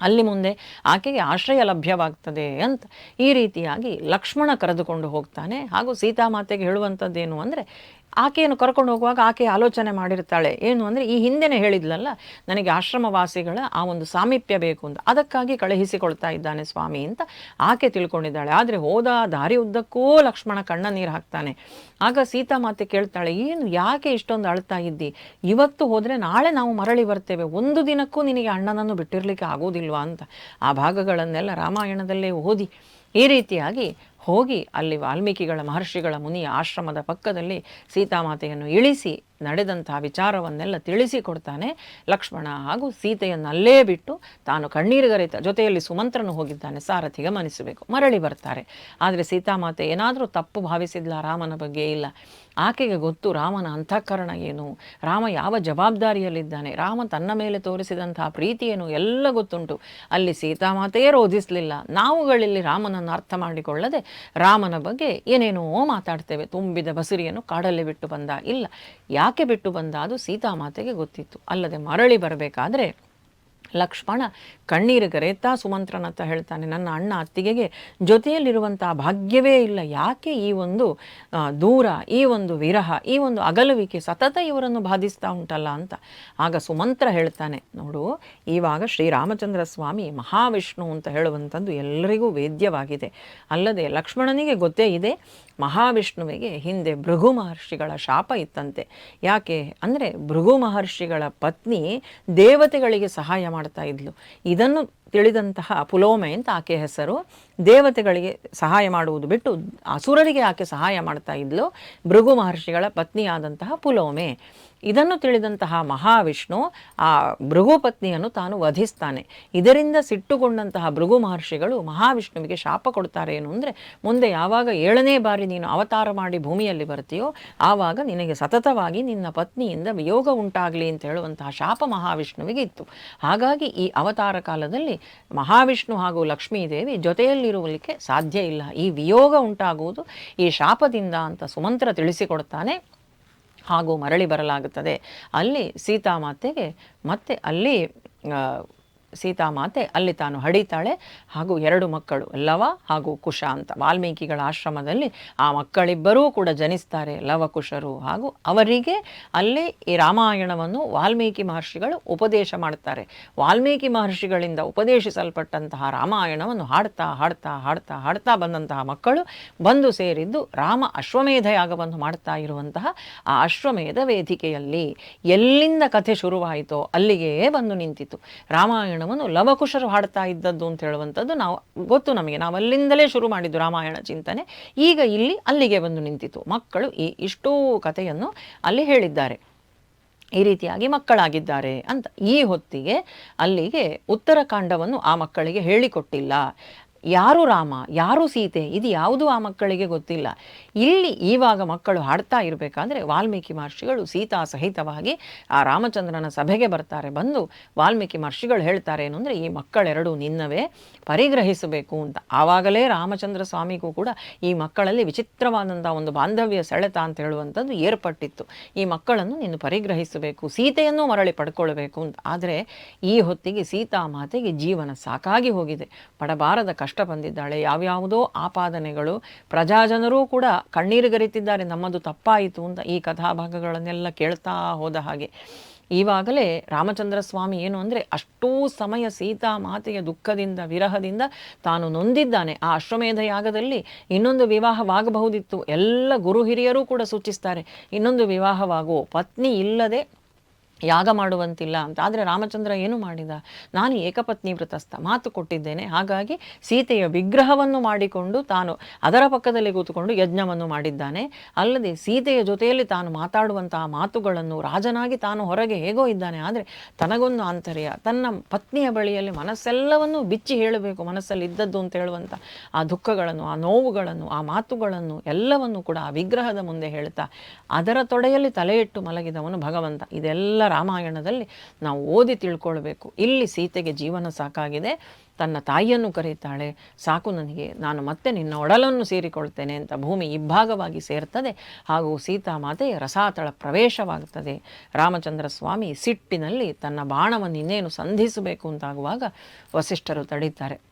ಅಲ್ಲಿ ಮುಂದೆ ಆಕೆಗೆ ಆಶ್ರಯ ಲಭ್ಯವಾಗ್ತದೆ ಅಂತ ಈ ರೀತಿಯಾಗಿ ಲಕ್ಷ್ಮಣ ಕರೆದುಕೊಂಡು ಹೋಗ್ತಾನೆ. ಹಾಗೂ ಸೀತಾಮಾತೆಗೆ ಹೇಳುವಂಥದ್ದೇನು ಅಂದರೆ ಆಕೆಯನ್ನು ಕರ್ಕೊಂಡು ಹೋಗುವಾಗ ಆಕೆ ಆಲೋಚನೆ ಮಾಡಿರ್ತಾಳೆ. ಏನು ಅಂದರೆ ಈ ಹಿಂದೆನೇ ಹೇಳಿದ್ಲಲ್ಲ, ನನಗೆ ಆಶ್ರಮವಾಸಿಗಳ ಆ ಒಂದು ಸಾಮೀಪ್ಯ ಬೇಕು ಅಂತ. ಅದಕ್ಕಾಗಿ ಕಳುಹಿಸಿಕೊಳ್ತಾ ಇದ್ದಾನೆ ಸ್ವಾಮಿ ಅಂತ ಆಕೆ ತಿಳ್ಕೊಂಡಿದ್ದಾಳೆ. ಆದರೆ ಹೋದ ದಾರಿ ಉದ್ದಕ್ಕೂ ಲಕ್ಷ್ಮಣ ಕಣ್ಣ ನೀರು ಹಾಕ್ತಾನೆ. ಆಗ ಸೀತಾ ಮಾತೆ ಕೇಳ್ತಾಳೆ, ಏನು, ಯಾಕೆ ಇಷ್ಟೊಂದು ಅಳ್ತಾ ಇದ್ದಿ? ಇವತ್ತು ಹೋದರೆ ನಾಳೆ ನಾವು ಮರಳಿ ಬರ್ತೇವೆ. ಒಂದು ದಿನಕ್ಕೂ ನಿನಗೆ ಅಣ್ಣನನ್ನು ಬಿಟ್ಟಿರಲಿಕ್ಕೆ ಆಗೋದಿಲ್ವಾ? ಅಂತ. ಆ ಭಾಗಗಳನ್ನೆಲ್ಲ ರಾಮಾಯಣದಲ್ಲೇ ಓದಿ ಈ ರೀತಿಯಾಗಿ ಹೋಗಿ ಅಲ್ಲಿ ವಾಲ್ಮೀಕಿಗಳ ಮಹರ್ಷಿಗಳ ಮುನಿಯ ಆಶ್ರಮದ ಪಕ್ಕದಲ್ಲಿ ಸೀತಾಮಾತೆಯನ್ನು ಇಳಿಸಿ ನಡೆದಂತಹ ವಿಚಾರವನ್ನೆಲ್ಲ ತಿಳಿಸಿಕೊಡ್ತಾನೆ ಲಕ್ಷ್ಮಣ ಹಾಗೂ ಸೀತೆಯನ್ನು ಅಲ್ಲೇ ಬಿಟ್ಟು ತಾನು ಕಣ್ಣೀರುಗರೆತ ಜೊತೆಯಲ್ಲಿ ಸುಮಂತ್ರನು ಹೋಗಿದ್ದಾನೆ ಸಾರಥಿ ಗಮನಿಸಬೇಕು ಮರಳಿ ಬರ್ತಾರೆ. ಆದರೆ ಸೀತಾಮಾತೆ ಏನಾದರೂ ತಪ್ಪು ಭಾವಿಸಿದ್ಲ ರಾಮನ ಬಗ್ಗೆ? ಇಲ್ಲ. ಆಕೆಗೆ ಗೊತ್ತು ರಾಮನ ಅಂತಃಕರಣ ಏನು? ರಾಮ ಯಾವ ಜವಾಬ್ದಾರಿಯಲ್ಲಿದ್ದಾನೆ? ರಾಮ ತನ್ನ ಮೇಲೆ ತೋರಿಸಿದಂತಹ ಪ್ರೀತಿ ಏನು? ಎಲ್ಲ ಗೊತ್ತುಂಟು. ಅಲ್ಲಿ ಸೀತಾಮಾತೆಯೇ ರೋಧಿಸಲಿಲ್ಲ. ನಾವುಗಳಲ್ಲಿ ರಾಮನನ್ನು ಅರ್ಥ ಮಾಡಿಕೊಳ್ಳದೆ ರಾಮನ ಬಗ್ಗೆ ಏನೇನೋ ಮಾತಾಡ್ತೇವೆ. ತುಂಬಿದ ಬಸುರಿಯನ್ನು ಕಾಡಲ್ಲೇ ಬಿಟ್ಟು ಬಂದ. ಇಲ್ಲ, ಯಾಕೆ ಬಿಟ್ಟು ಬಂದ? ಅದು ಸೀತಾಮಾತೆಗೆ ಗೊತ್ತಿತ್ತು. ಅಲ್ಲದೆ ಮರಳಿ ಬರಬೇಕಾದ್ರೆ ಲಕ್ಷ್ಮಣ, ಕಣ್ಣೀರು ಕರೆಯುತ್ತಾ ಸುಮಂತ್ರನತ್ತ ಹೇಳ್ತಾನೆ, ನನ್ನ ಅಣ್ಣ ಅತ್ತಿಗೆಗೆ ಜೊತೆಯಲ್ಲಿರುವಂಥ ಭಾಗ್ಯವೇ ಇಲ್ಲ. ಯಾಕೆ ಈ ಒಂದು ದೂರ, ಈ ಒಂದು ವಿರಹ, ಈ ಒಂದು ಅಗಲುವಿಕೆ ಸತತ ಇವರನ್ನು ಬಾಧಿಸ್ತಾ ಉಂಟಲ್ಲ ಅಂತ? ಆಗ ಸುಮಂತ್ರ ಹೇಳ್ತಾನೆ, ನೋಡು ಇವಾಗ ಶ್ರೀರಾಮಚಂದ್ರ ಸ್ವಾಮಿ ಮಹಾವಿಷ್ಣು ಅಂತ ಹೇಳುವಂಥದ್ದು ಎಲ್ಲರಿಗೂ ವೇದ್ಯವಾಗಿದೆ. ಅಲ್ಲದೆ ಲಕ್ಷ್ಮಣನಿಗೆ ಗೊತ್ತೇ ಇದೆ ಮಹಾವಿಷ್ಣುವಿಗೆ ಹಿಂದೆ ಭೃಗು ಮಹರ್ಷಿಗಳ ಶಾಪ ಇತ್ತಂತೆ. ಯಾಕೆ ಅಂದರೆ ಭೃಗು ಮಹರ್ಷಿಗಳ ಪತ್ನಿ ದೇವತೆಗಳಿಗೆ ಸಹಾಯ ಮಾಡ್ತಾ ಇದ್ಲು. ಇದನ್ನು ತಿಳಿದಂತಹ ಪುಲೋಮೆ ಅಂತ ಆಕೆ ಹೆಸರು. ದೇವತೆಗಳಿಗೆ ಸಹಾಯ ಮಾಡುವುದು ಬಿಟ್ಟು ಅಸುರರಿಗೆ ಆಕೆ ಸಹಾಯ ಮಾಡ್ತಾ ಇದ್ಲು? ಭೃಗು ಮಹರ್ಷಿಗಳ ಪತ್ನಿಯಾದಂತಹ ಪುಲೋಮೆ. ಇದನ್ನು ತಿಳಿದಂತಹ ಮಹಾವಿಷ್ಣು ಆ ಭೃಗು ಪತ್ನಿಯನ್ನು ತಾನು ವಧಿಸ್ತಾನೆ. ಇದರಿಂದ ಸಿಟ್ಟುಗೊಂಡಂತಹ ಭೃಗು ಮಹರ್ಷಿಗಳು ಮಹಾವಿಷ್ಣುವಿಗೆ ಶಾಪ ಕೊಡ್ತಾರೆ ಏನು ಅಂದರೆ, ಮುಂದೆ ಯಾವಾಗ ಏಳನೇ ಬಾರಿ ನೀನು ಅವತಾರ ಮಾಡಿ ಭೂಮಿಯಲ್ಲಿ ಬರ್ತೀಯೋ, ಆವಾಗ ನಿನಗೆ ಸತತವಾಗಿ ನಿನ್ನ ಪತ್ನಿಯಿಂದ ವಿಯೋಗ ಉಂಟಾಗಲಿ ಅಂತ ಹೇಳುವಂತಹ ಶಾಪ ಮಹಾವಿಷ್ಣುವಿಗೆ ಇತ್ತು. ಹಾಗಾಗಿ ಈ ಅವತಾರ ಕಾಲದಲ್ಲಿ ಮಹಾವಿಷ್ಣು ಹಾಗೂ ಲಕ್ಷ್ಮೀದೇವಿ ಜೊತೆಯಲ್ಲಿರುವಲಿಕ್ಕೆ ಸಾಧ್ಯ ಇಲ್ಲ. ಈ ವಿಯೋಗ ಉಂಟಾಗುವುದು ಈ ಶಾಪದಿಂದ ಅಂತ ಸುಮಂತ್ರ ತಿಳಿಸಿಕೊಡ್ತಾನೆ. ಹಾಗೂ ಮರಳಿ ಬರಲಾಗುತ್ತದೆ. ಅಲ್ಲಿ ಸೀತಾಮಾತೆಗೆ ಮತ್ತೆ ಅಲ್ಲಿ ಸೀತಾಮಾತೆ, ಅಲ್ಲಿ ತಾನು ಹಡಿತಾಳೆ. ಹಾಗೂ ಎರಡು ಮಕ್ಕಳು, ಲವ ಹಾಗೂ ಕುಶ ಅಂತ. ವಾಲ್ಮೀಕಿಗಳ ಆಶ್ರಮದಲ್ಲಿ ಆ ಮಕ್ಕಳಿಬ್ಬರೂ ಕೂಡ ಜನಿಸ್ತಾರೆ, ಲವಕುಶರು. ಹಾಗೂ ಅವರಿಗೆ ಅಲ್ಲಿ ಈ ರಾಮಾಯಣವನ್ನು ವಾಲ್ಮೀಕಿ ಮಹರ್ಷಿಗಳು ಉಪದೇಶ ಮಾಡ್ತಾರೆ ವಾಲ್ಮೀಕಿ ಮಹರ್ಷಿಗಳಿಂದ ಉಪದೇಶಿಸಲ್ಪಟ್ಟಂತಹ ರಾಮಾಯಣವನ್ನು ಹಾಡ್ತಾ ಹಾಡ್ತಾ ಹಾಡ್ತಾ ಹಾಡ್ತಾ ಬಂದಂತಹ ಮಕ್ಕಳು ಬಂದು ಸೇರಿದ್ದು ರಾಮ ಅಶ್ವಮೇಧ ಯಾಗವನ್ನು ಮಾಡ್ತಾ ಇರುವಂತಹ ಆ ಅಶ್ವಮೇಧ ವೇದಿಕೆಯಲ್ಲಿ. ಎಲ್ಲಿಂದ ಕಥೆ ಶುರುವಾಯಿತೋ ಅಲ್ಲಿಗೆ ಬಂದು ನಿಂತಿತು. ರಾಮಾಯಣವನ್ನು ಲವಕುಶರು ಹಾಡ್ತಾ ಇದ್ದದ್ದು ಅಂತ ಹೇಳುವಂಥದ್ದು ನಾವು, ಗೊತ್ತು ನಮಗೆ. ನಾವು ಅಲ್ಲಿಂದಲೇ ಶುರು ಮಾಡಿದ್ದು ರಾಮಾಯಣ ಚಿಂತನೆ. ಈಗ ಇಲ್ಲಿ ಅಲ್ಲಿಗೆ ಬಂದು ನಿಂತಿತು. ಮಕ್ಕಳು ಈ ಇಷ್ಟೂ ಕಥೆಯನ್ನು ಅಲ್ಲಿ ಹೇಳಿದ್ದಾರೆ. ಈ ರೀತಿಯಾಗಿ ಮಕ್ಕಳಾಗಿದ್ದಾರೆ ಅಂತ. ಈ ಹೊತ್ತಿಗೆ ಅಲ್ಲಿಗೆ ಉತ್ತರಕಾಂಡವನ್ನು ಆ ಮಕ್ಕಳಿಗೆ ಹೇಳಿಕೊಟ್ಟಿಲ್ಲ. ಯಾರು ರಾಮ, ಯಾರು ಸೀತೆ, ಇದು ಯಾವುದು ಆ ಮಕ್ಕಳಿಗೆ ಗೊತ್ತಿಲ್ಲ. ಇಲ್ಲಿ ಈವಾಗ ಮಕ್ಕಳು ಹಾಡ್ತಾ ಇರಬೇಕಾದ್ರೆ ವಾಲ್ಮೀಕಿ ಮಹರ್ಷಿಗಳು ಸೀತಾ ಸಹಿತವಾಗಿ ಆ ರಾಮಚಂದ್ರನ ಸಭೆಗೆ ಬರ್ತಾರೆ. ಬಂದು ವಾಲ್ಮೀಕಿ ಮಹರ್ಷಿಗಳು ಹೇಳ್ತಾರೆ ಏನು ಅಂದರೆ ಈ ಮಕ್ಕಳೆರಡು ನಿನ್ನವೇ ಪರಿಗ್ರಹಿಸಬೇಕು ಅಂತ. ಆವಾಗಲೇ ರಾಮಚಂದ್ರ ಸ್ವಾಮಿಗೂ ಕೂಡ ಈ ಮಕ್ಕಳಲ್ಲಿ ವಿಚಿತ್ರವಾದಂಥ ಒಂದು ಬಾಂಧವ್ಯ ಸೆಳೆತ ಅಂತ ಹೇಳುವಂಥದ್ದು ಏರ್ಪಟ್ಟಿತ್ತು. ಈ ಮಕ್ಕಳನ್ನು ನೀನು ಪರಿಗ್ರಹಿಸಬೇಕು, ಸೀತೆಯನ್ನು ಮರಳಿ ಪಡ್ಕೊಳ್ಬೇಕು ಅಂತ. ಆದರೆ ಈ ಹೊತ್ತಿಗೆ ಸೀತಾ ಮಾತೆಗೆ ಜೀವನ ಸಾಕಾಗಿ ಹೋಗಿದೆ. ಪಡಬಾರದ ಕಷ್ಟ ಬಂದಿದ್ದಾಳೆ. ಯಾವ್ಯಾವುದೋ ಆಪಾದನೆಗಳು ಪ್ರಜಾಜನರೂ ಕೂಡ ಕಣ್ಣೀರುಗರಿತಿದ್ದಾರೆ ನಮ್ಮದು ತಪ್ಪಾಯಿತು ಅಂತ ಈ ಕಥಾಭಾಗಗಳನ್ನೆಲ್ಲ ಕೇಳ್ತಾ ಹೋದ ಹಾಗೆ. ಈವಾಗಲೇ ರಾಮಚಂದ್ರ ಸ್ವಾಮಿ ಏನು ಅಂದರೆ ಅಷ್ಟೂ ಸಮಯ ಸೀತಾ ಮಾತೆಯ ದುಃಖದಿಂದ, ವಿರಹದಿಂದ ತಾನು ನೊಂದಿದ್ದಾನೆ. ಆ ಅಶ್ವಮೇಧ ಯಾಗದಲ್ಲಿ ಇನ್ನೊಂದು ವಿವಾಹವಾಗಬಹುದಿತ್ತು. ಎಲ್ಲ ಗುರು ಹಿರಿಯರೂ ಕೂಡ ಸೂಚಿಸ್ತಾರೆ. ಇನ್ನೊಂದು ವಿವಾಹವಾಗುವ, ಪತ್ನಿ ಇಲ್ಲದೆ ಯಾಗ ಮಾಡುವಂತಿಲ್ಲ ಅಂತ. ಆದರೆ ರಾಮಚಂದ್ರ ಏನು ಮಾಡಿದ? ನಾನು ಏಕಪತ್ನಿ ವ್ರತಸ್ಥ, ಮಾತು ಕೊಟ್ಟಿದ್ದೇನೆ. ಹಾಗಾಗಿ ಸೀತೆಯ ವಿಗ್ರಹವನ್ನು ಮಾಡಿಕೊಂಡು ತಾನು ಅದರ ಪಕ್ಕದಲ್ಲಿ ಕೂತುಕೊಂಡು ಯಜ್ಞವನ್ನು ಮಾಡಿದ್ದಾನೆ. ಅಲ್ಲದೆ ಸೀತೆಯ ಜೊತೆಯಲ್ಲಿ ತಾನು ಮಾತಾಡುವಂತಹ ಮಾತುಗಳನ್ನು ರಾಜನಾಗಿ ತಾನು ಹೊರಗೆ ಹೇಗೋ ಇದ್ದಾನೆ. ಆದರೆ ತನಗೊಂದು ಆಂತರ್ಯ, ತನ್ನ ಪತ್ನಿಯ ಬಳಿಯಲ್ಲಿ ಮನಸ್ಸೆಲ್ಲವನ್ನು ಬಿಚ್ಚಿ ಹೇಳಬೇಕು, ಮನಸ್ಸಲ್ಲಿ ಇದ್ದದ್ದು ಅಂತ ಹೇಳುವಂಥ ಆ ದುಃಖಗಳನ್ನು, ಆ ನೋವುಗಳನ್ನು, ಆ ಮಾತುಗಳನ್ನು ಎಲ್ಲವನ್ನು ಕೂಡ ಆ ವಿಗ್ರಹದ ಮುಂದೆ ಹೇಳ್ತಾ, ಅದರ ತೊಡೆಯಲ್ಲಿ ತಲೆ ಇಟ್ಟು ಮಲಗಿದವನು ಭಗವಂತ. ಇದೆಲ್ಲ ರಾಮಾಯಣದಲ್ಲಿ ನಾವು ಓದಿ ತಿಳ್ಕೊಳ್ಬೇಕು. ಇಲ್ಲಿ ಸೀತೆಗೆ ಜೀವನ ಸಾಕಾಗಿದೆ. ತನ್ನ ತಾಯಿಯನ್ನು ಕರೀತಾಳೆ. ಸಾಕು ನನಗೆ. ನಾನು ಮತ್ತೆ ನಿನ್ನ ಒಡಲನ್ನು ಸೇರಿಕೊಳ್ತೇನೆ ಅಂತ ಭೂಮಿ ಇಬ್ಭಾಗವಾಗಿ ಸೇರ್ತದೆ. ಹಾಗೂ ಸೀತಾಮಾತೆಯ ರಸಾತಳ ಪ್ರವೇಶವಾಗುತ್ತದೆ. ರಾಮಚಂದ್ರ ಸ್ವಾಮಿ ಸಿಟ್ಟಿನಲ್ಲಿ ತನ್ನ ಬಾಣವನ್ನು ಇನ್ನೇನು ಸಂಧಿಸಬೇಕು ಅಂತಾಗುವಾಗ ವಸಿಷ್ಠರು ತಡೀತಾರೆ.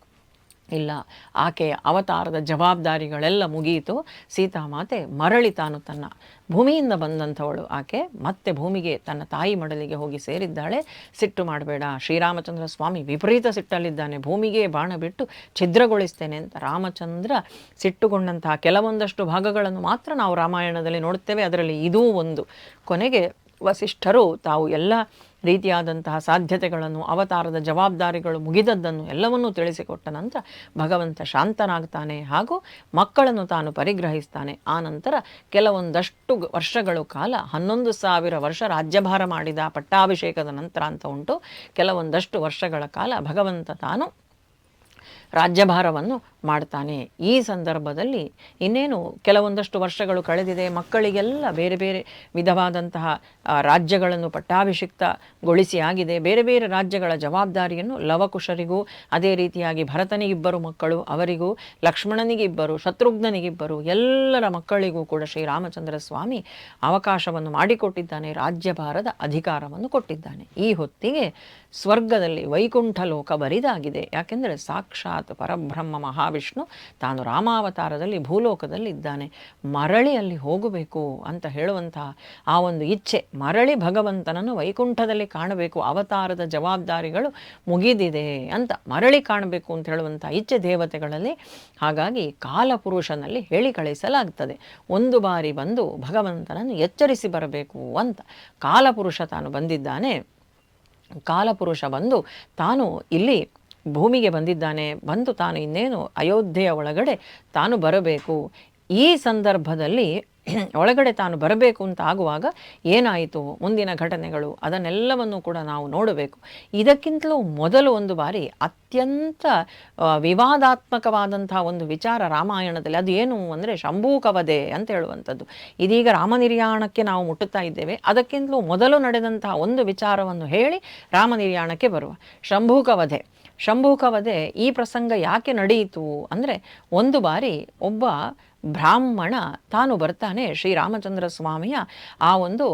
ಇಲ್ಲ. ಆಕೆಯ ಅವತಾರದ ಜವಾಬ್ದಾರಿಗಳೆಲ್ಲ ಮುಗಿಯಿತು ಸೀತಾಮಾತೆ ಮರಳಿ ತಾನು ತನ್ನ ಭೂಮಿಯಿಂದ ಬಂದಂಥವಳು. ಆಕೆ ಮತ್ತೆ ಭೂಮಿಗೆ ತನ್ನ ತಾಯಿ ಮಡಲಿಗೆ ಹೋಗಿ ಸೇರಿದ್ದಾಳೆ. ಸಿಟ್ಟು ಮಾಡಬೇಡ. ಶ್ರೀರಾಮಚಂದ್ರ ಸ್ವಾಮಿ ವಿಪರೀತ ಸಿಟ್ಟಲ್ಲಿದ್ದಾನೆ. ಭೂಮಿಗೆ ಬಾಣ ಬಿಟ್ಟು ಛಿದ್ರಗೊಳಿಸ್ತೇನೆ ಅಂತ ರಾಮಚಂದ್ರ ಸಿಟ್ಟುಗೊಂಡಂತಹ ಕೆಲವೊಂದಷ್ಟು ಭಾಗಗಳನ್ನು ಮಾತ್ರ ನಾವು ರಾಮಾಯಣದಲ್ಲಿ ನೋಡುತ್ತೇವೆ. ಅದರಲ್ಲಿ ಇದೂ ಒಂದು. ಕೊನೆಗೆ ವಸಿಷ್ಠರು ತಾವು ಎಲ್ಲ ರೀತಿಯಾದಂತಹ ಸಾಧ್ಯತೆಗಳನ್ನು, ಅವತಾರದ ಜವಾಬ್ದಾರಿಗಳು ಮುಗಿದದ್ದನ್ನು ಎಲ್ಲವನ್ನೂ ತಿಳಿಸಿಕೊಟ್ಟ ನಂತರ ಭಗವಂತ ಶಾಂತನಾಗ್ತಾನೆ ಹಾಗೂ ಮಕ್ಕಳನ್ನು ತಾನು ಪರಿಗ್ರಹಿಸ್ತಾನೆ. ಆ ನಂತರ ಕೆಲವೊಂದಷ್ಟು ವರ್ಷಗಳು ಕಾಲ, ಹನ್ನೊಂದು ಸಾವಿರ ವರ್ಷ ರಾಜ್ಯಭಾರ ಮಾಡಿದ ಪಟ್ಟಾಭಿಷೇಕದ ನಂತರ ಅಂತ ಉಂಟು. ಕೆಲವೊಂದಷ್ಟು ವರ್ಷಗಳ ಕಾಲ ಭಗವಂತ ತಾನು ರಾಜ್ಯಭಾರವನ್ನು ಮಾಡ್ತಾನೆ. ಈ ಸಂದರ್ಭದಲ್ಲಿ ಇನ್ನೇನು ಕೆಲವೊಂದಷ್ಟು ವರ್ಷಗಳು ಕಳೆದಿದೆ, ಮಕ್ಕಳಿಗೆಲ್ಲ ಬೇರೆ ಬೇರೆ ವಿಧವಾದಂತಹ ರಾಜ್ಯಗಳನ್ನು ಪಟ್ಟಾಭಿಷಿಕ್ತಗೊಳಿಸಿ ಆಗಿದೆ. ಬೇರೆ ಬೇರೆ ರಾಜ್ಯಗಳ ಜವಾಬ್ದಾರಿಯನ್ನು ಲವಕುಶರಿಗೂ, ಅದೇ ರೀತಿಯಾಗಿ ಭರತನಿಗಿಬ್ಬರು ಮಕ್ಕಳು, ಅವರಿಗೂ, ಲಕ್ಷ್ಮಣನಿಗಿಬ್ಬರು, ಶತ್ರುಘ್ನನಿಗಿಬ್ಬರು, ಎಲ್ಲರ ಮಕ್ಕಳಿಗೂ ಕೂಡ ಶ್ರೀರಾಮಚಂದ್ರ ಸ್ವಾಮಿ ಅವಕಾಶವನ್ನು ಮಾಡಿಕೊಟ್ಟಿದ್ದಾನೆ ರಾಜ್ಯಭಾರದ ಅಧಿಕಾರವನ್ನು ಕೊಟ್ಟಿದ್ದಾನೆ. ಈ ಹೊತ್ತಿಗೆ ಸ್ವರ್ಗದಲ್ಲಿ ವೈಕುಂಠ ಲೋಕ ಬರಿದಾಗಿದೆ. ಯಾಕೆಂದರೆ ಸಾಕ್ಷಾತ್ ಪರಬ್ರಹ್ಮ ಮಹಾವಿಷ್ಣು ತಾನು ರಾಮಾವತಾರದಲ್ಲಿ ಭೂಲೋಕದಲ್ಲಿ ಇದ್ದಾನೆ. ಮರಳಿ ಅಲ್ಲಿ ಹೋಗಬೇಕು ಅಂತ ಹೇಳುವಂತಹ ಆ ಒಂದು ಇಚ್ಛೆ, ಮರಳಿ ಭಗವಂತನನ್ನು ವೈಕುಂಠದಲ್ಲಿ ಕಾಣಬೇಕು, ಅವತಾರದ ಜವಾಬ್ದಾರಿಗಳು ಮುಗಿದಿದೆ ಅಂತ ಮರಳಿ ಕಾಣಬೇಕು ಅಂತ ಹೇಳುವಂಥ ಇಚ್ಛೆ ದೇವತೆಗಳಲ್ಲಿ ಹಾಗಾಗಿ ಕಾಲಪುರುಷನಲ್ಲಿ ಹೇಳಿ ಕಳಿಸಲಾಗ್ತದೆ. ಒಂದು ಬಾರಿ ಬಂದು ಭಗವಂತನನ್ನು ಎಚ್ಚರಿಸಿ ಬರಬೇಕು ಅಂತ ಕಾಲಪುರುಷ ತಾನು ಬಂದಿದ್ದಾನೆ. ಕಾಲಪುರುಷ ಬಂದು ತಾನು ಇಲ್ಲಿ ಭೂಮಿಗೆ ಬಂದಿದ್ದಾನೆ, ಬಂದು ತಾನು ಇನ್ನೇನು ಅಯೋಧ್ಯೆಯ ಒಳಗಡೆ ತಾನು ಬರಬೇಕು. ಈ ಸಂದರ್ಭದಲ್ಲಿ *clears throat* ಒಳಗಡೆ ತಾನು ಬರಬೇಕು ಅಂತ ಆಗುವಾಗ ಏನಾಯಿತು? ಮುಂದಿನ ಘಟನೆಗಳು, ಅದನ್ನೆಲ್ಲವನ್ನು ಕೂಡ ನಾವು ನೋಡಬೇಕು. ಇದಕ್ಕಿಂತಲೂ ಮೊದಲು ಒಂದು ಬಾರಿ ಅತ್ಯಂತ ವಿವಾದಾತ್ಮಕವಾದಂತಹ ಒಂದು ವಿಚಾರ ರಾಮಾಯಣದಲ್ಲಿ. ಅದು ಏನು ಅಂದರೆ ಶಂಭೂಕವದೆ ಅಂತ ಹೇಳುವಂಥದ್ದು. ಇದೀಗ ರಾಮನಿರ್ಯಾಣಕ್ಕೆ ನಾವು ಮುಟ್ಟುತ್ತಾ ಇದ್ದೇವೆ. ಅದಕ್ಕಿಂತಲೂ ಮೊದಲು ನಡೆದಂತಹ ಒಂದು ವಿಚಾರವನ್ನು ಹೇಳಿ ರಾಮನಿರ್ಯಾಣಕ್ಕೆ ಬರುವ. ಶಂಭೂಕವಧೆ ಶಂಭೂಕವಧೆ ಈ ಪ್ರಸಂಗ ಯಾಕೆ ನಡೆಯಿತು ಅಂದರೆ ಒಂದು ಬಾರಿ ಒಬ್ಬ ಬ್ರಾಹ್ಮಣ ತಾನು ಬರ್ತಾನೆ ಶ್ರೀರಾಮಚಂದ್ರ ಸ್ವಾಮಿಯ ಆ ಒಂದು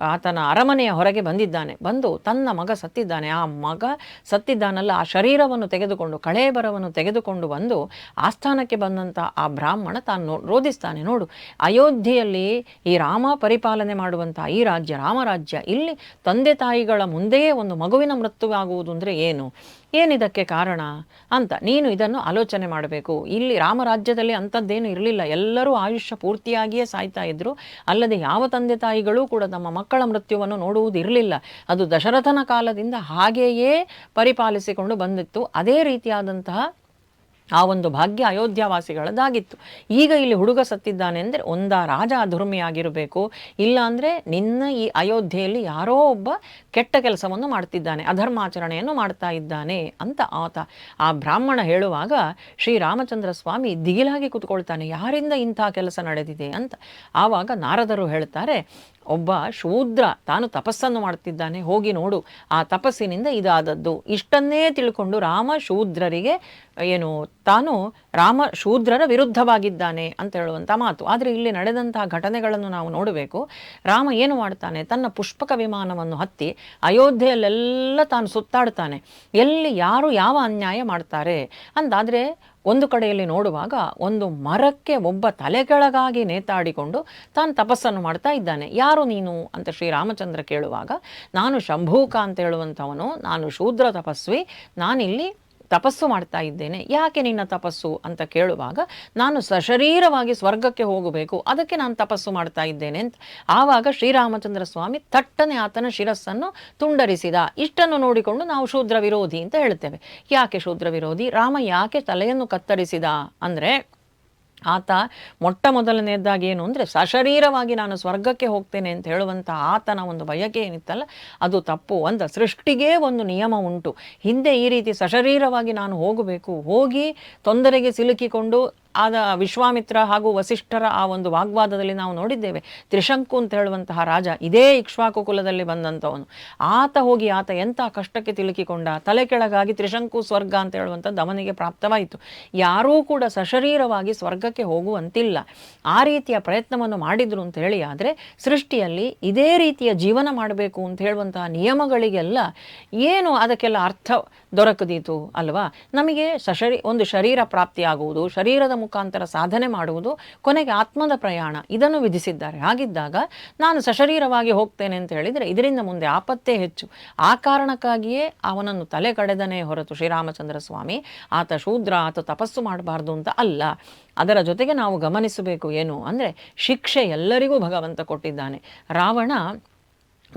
ಆತನ ಅರಮನೆಯ ಹೊರಗೆ ಬಂದಿದ್ದಾನೆ. ಬಂದು ತನ್ನ ಮಗ ಸತ್ತಿದ್ದಾನೆ. ಆ ಮಗ ಸತ್ತಿದ್ದಾನಲ್ಲ, ಆ ಶರೀರವನ್ನು ತೆಗೆದುಕೊಂಡು ಕಳೇಬರವನ್ನು ತೆಗೆದುಕೊಂಡು ಬಂದು ಆಸ್ಥಾನಕ್ಕೆ ಬಂದಂಥ ಆ ಬ್ರಾಹ್ಮಣ ತಾನು ರೋಧಿಸ್ತಾನೆ. ನೋಡು, ಅಯೋಧ್ಯೆಯಲ್ಲಿ ಈ ರಾಮ ಪರಿಪಾಲನೆ ಮಾಡುವಂಥ ಈ ರಾಜ್ಯ, ರಾಮರಾಜ್ಯ, ಇಲ್ಲಿ ತಂದೆ ತಾಯಿಗಳ ಮುಂದೆಯೇ ಒಂದು ಮಗುವಿನ ಮೃತ್ಯುವಾಗುವುದು ಅಂದರೆ ಏನು? ಏನಿದಕ್ಕೆ ಕಾರಣ ಅಂತ ನೀನು ಇದನ್ನು ಆಲೋಚನೆ ಮಾಡಬೇಕು. ಇಲ್ಲಿ ರಾಮರಾಜ್ಯದಲ್ಲಿ ಅಂಥದ್ದೇನು ಇರಲಿಲ್ಲ. ಎಲ್ಲರೂ ಆಯುಷ್ಯ ಪೂರ್ತಿಯಾಗಿಯೇ ಸಾಯ್ತಾ ಇದ್ದರು ಅಲ್ಲದೆ ಯಾವ ತಂದೆ ತಾಯಿಗಳೂ ಕೂಡ ತಮ್ಮ ಮಕ್ಕಳ ಮೃತ್ಯುವನ್ನು ನೋಡುವುದಿರಲಿಲ್ಲ. ಅದು ದಶರಥನ ಕಾಲದಿಂದ ಹಾಗೆಯೇ ಪರಿಪಾಲಿಸಿಕೊಂಡು ಬಂದಿತ್ತು. ಅದೇ ರೀತಿಯಾದಂತಹ ಆ ಒಂದು ಭಾಗ್ಯ ಅಯೋಧ್ಯಾವಾಸಿಗಳದ್ದಾಗಿತ್ತು. ಈಗ ಇಲ್ಲಿ ಹುಡುಗ ಸತ್ತಿದ್ದಾನೆ ಅಂದರೆ ಒಂದ ರಾಜ ಅಧರ್ಮಿಯಾಗಿರಬೇಕು. ಇಲ್ಲಾಂದರೆ ನಿನ್ನ ಈ ಅಯೋಧ್ಯೆಯಲ್ಲಿ ಯಾರೋ ಒಬ್ಬ ಕೆಟ್ಟ ಕೆಲಸವನ್ನು ಮಾಡ್ತಿದ್ದಾನೆ, ಅಧರ್ಮಾಚರಣೆಯನ್ನು ಮಾಡ್ತಾ ಇದ್ದಾನೆ ಅಂತ ಆತ. ಆ ಬ್ರಾಹ್ಮಣ ಹೇಳುವಾಗ ಶ್ರೀರಾಮಚಂದ್ರ ಸ್ವಾಮಿ ದಿಗಿಲಾಗಿ ಕೂತ್ಕೊಳ್ತಾನೆ, ಯಾರಿಂದ ಇಂಥ ಕೆಲಸ ನಡೆದಿದೆ ಅಂತ. ಆವಾಗ ನಾರದರು ಹೇಳ್ತಾರೆ ಒಬ್ಬ ಶೂದ್ರ ತಾನು ತಪಸ್ಸನ್ನು ಮಾಡುತ್ತಿದ್ದಾನೆ, ಹೋಗಿ ನೋಡು. ಆ ತಪಸ್ಸಿನಿಂದ ಇದಾದದ್ದು. ಇಷ್ಟನ್ನೇ ತಿಳ್ಕೊಂಡು ರಾಮ ಶೂದ್ರರಿಗೆ, ಏನು, ತಾನು ರಾಮ ಶೂದ್ರರ ವಿರುದ್ಧವಾಗಿದ್ದಾನೆ ಅಂತ ಹೇಳುವಂಥ ಮಾತು. ಆದರೆ ಇಲ್ಲಿ ನಡೆದಂತಹ ಘಟನೆಗಳನ್ನು ನಾವು ನೋಡಬೇಕು. ರಾಮ ಏನು ಮಾಡ್ತಾನೆ, ತನ್ನ ಪುಷ್ಪಕ ವಿಮಾನವನ್ನು ಹತ್ತಿ ಅಯೋಧ್ಯೆಯಲ್ಲೆಲ್ಲ ತಾನು ಸುತ್ತಾಡ್ತಾನೆ. ಎಲ್ಲಿ ಯಾರು ಯಾವ ಅನ್ಯಾಯ ಮಾಡ್ತಾರೆ? ಅಂತಾದರೆ ಒಂದು ಕಡೆಯಲ್ಲಿ ನೋಡುವಾಗ ಒಂದು ಮರಕ್ಕೆ ಒಬ್ಬ ತಲೆಕೆಳಗಾಗಿ ನೇತಾಡಿಕೊಂಡು ತಾನು ತಪಸ್ಸನ್ನು ಮಾಡ್ತಾ ಇದ್ದಾನೆ. ಯಾರು ನೀನು? ಅಂತ ಶ್ರೀರಾಮಚಂದ್ರ ಕೇಳುವಾಗ, ನಾನು ಶಂಭೂಕ ಅಂತ ಹೇಳುವಂಥವನು, ನಾನು ಶೂದ್ರ ತಪಸ್ವಿ, ನಾನಿಲ್ಲಿ ತಪಸ್ಸು ಮಾಡ್ತಾ ಇದ್ದೇನೆ. ಯಾಕೆ ನಿನ್ನ ತಪಸ್ಸು ಅಂತ ಕೇಳುವಾಗ, ನಾನು ಸಶರೀರವಾಗಿ ಸ್ವರ್ಗಕ್ಕೆ ಹೋಗಬೇಕು, ಅದಕ್ಕೆ ನಾನು ತಪಸ್ಸು ಮಾಡ್ತಾ ಇದ್ದೇನೆ ಅಂತ. ಆವಾಗ ಶ್ರೀರಾಮಚಂದ್ರ ಸ್ವಾಮಿ ತಟ್ಟನೆ ಆತನ ಶಿರಸ್ಸನ್ನು ತುಂಡರಿಸಿದ. ಇಷ್ಟನ್ನು ನೋಡಿಕೊಂಡು ನಾವು ಶೂದ್ರ ವಿರೋಧಿ ಅಂತ ಹೇಳ್ತೇವೆ. ಯಾಕೆ ಶೂದ್ರ ವಿರೋಧಿ ರಾಮ ಯಾಕೆ ತಲೆಯನ್ನು ಕತ್ತರಿಸಿದ? ಅಂದರೆ ಆತ ಮೊಟ್ಟ ಮೊದಲನೆಯದಾಗಿ ಏನು ಅಂದರೆ ಸಶರೀರವಾಗಿ ನಾನು ಸ್ವರ್ಗಕ್ಕೆ ಹೋಗ್ತೇನೆ ಅಂತ ಹೇಳುವಂಥ ಆತನ ಒಂದು ಬಯಕೆ ಏನಿತ್ತಲ್ಲ, ಅದು ತಪ್ಪು ಒಂದು ಸೃಷ್ಟಿಗೇ ಒಂದು ನಿಯಮ ಉಂಟು. ಹಿಂದೆ ಈ ರೀತಿ ಸಶರೀರವಾಗಿ ನಾನು ಹೋಗಬೇಕು, ಹೋಗಿ ತೊಂದರೆಗೆ ಸಿಲುಕಿಕೊಂಡು ಆದ ವಿಶ್ವಾಮಿತ್ರ ಹಾಗೂ ವಸಿಷ್ಠರ ಆ ಒಂದು ವಾಗ್ವಾದದಲ್ಲಿ ನಾವು ನೋಡಿದ್ದೇವೆ. ತ್ರಿಶಂಕು ಅಂತ ಹೇಳುವಂತಹ ರಾಜ ಇದೇ ಇಕ್ಷ್ವಾಕು ಕುಲದಲ್ಲಿ ಬಂದಂಥವನು. ಆತ ಹೋಗಿ ಆತ ಎಂಥ ಕಷ್ಟಕ್ಕೆ ತಿಳುಕಿಕೊಂಡ, ತಲೆ ಕೆಳಗಾಗಿ ತ್ರಿಶಂಕು ಸ್ವರ್ಗ ಅಂತ ಹೇಳುವಂಥ ದಮನಿಗೆ ಪ್ರಾಪ್ತವಾಯಿತು. ಯಾರೂ ಕೂಡ ಸಶರೀರವಾಗಿ ಸ್ವರ್ಗಕ್ಕೆ ಹೋಗುವಂತಿಲ್ಲ. ಆ ರೀತಿಯ ಪ್ರಯತ್ನವನ್ನು ಮಾಡಿದ್ರು ಅಂತ ಹೇಳಿ ಆದರೆ ಸೃಷ್ಟಿಯಲ್ಲಿ ಇದೇ ರೀತಿಯ ಜೀವನ ಮಾಡಬೇಕು ಅಂತ ಹೇಳುವಂತಹ ನಿಯಮಗಳಿಗೆಲ್ಲ ಏನು ಅದಕ್ಕೆಲ್ಲ ಅರ್ಥ ದೊರಕದೀತು ಅಲ್ವಾ? ನಮಗೆ ಸಶರಿ, ಒಂದು ಶರೀರ ಪ್ರಾಪ್ತಿಯಾಗುವುದು, ಶರೀರದ ಮುಖಾಂತರ ಸಾಧನೆ ಮಾಡುವುದು, ಕೊನೆಗೆ ಆತ್ಮದ ಪ್ರಯಾಣ, ಇದನ್ನು ವಿಧಿಸಿದ್ದಾರೆ. ಹಾಗಿದ್ದಾಗ ನಾನು ಸಶರೀರವಾಗಿ ಹೋಗ್ತೇನೆ ಅಂತ ಹೇಳಿದರೆ ಇದರಿಂದ ಮುಂದೆ ಆಪತ್ತೇ ಹೆಚ್ಚು. ಆ ಕಾರಣಕ್ಕಾಗಿಯೇ ಅವನನ್ನು ತಲೆ ಕಡೆದನೇ ಹೊರತು ಶ್ರೀರಾಮಚಂದ್ರ ಸ್ವಾಮಿ, ಆತ ಶೂದ್ರ, ಆತ ತಪಸ್ಸು ಮಾಡಬಾರ್ದು ಅಂತ ಅಲ್ಲ. ಅದರ ಜೊತೆಗೆ ನಾವು ಗಮನಿಸಬೇಕು ಏನು ಅಂದರೆ ಶಿಕ್ಷೆ ಎಲ್ಲರಿಗೂ ಭಗವಂತ ಕೊಟ್ಟಿದ್ದಾನೆ. ರಾವಣ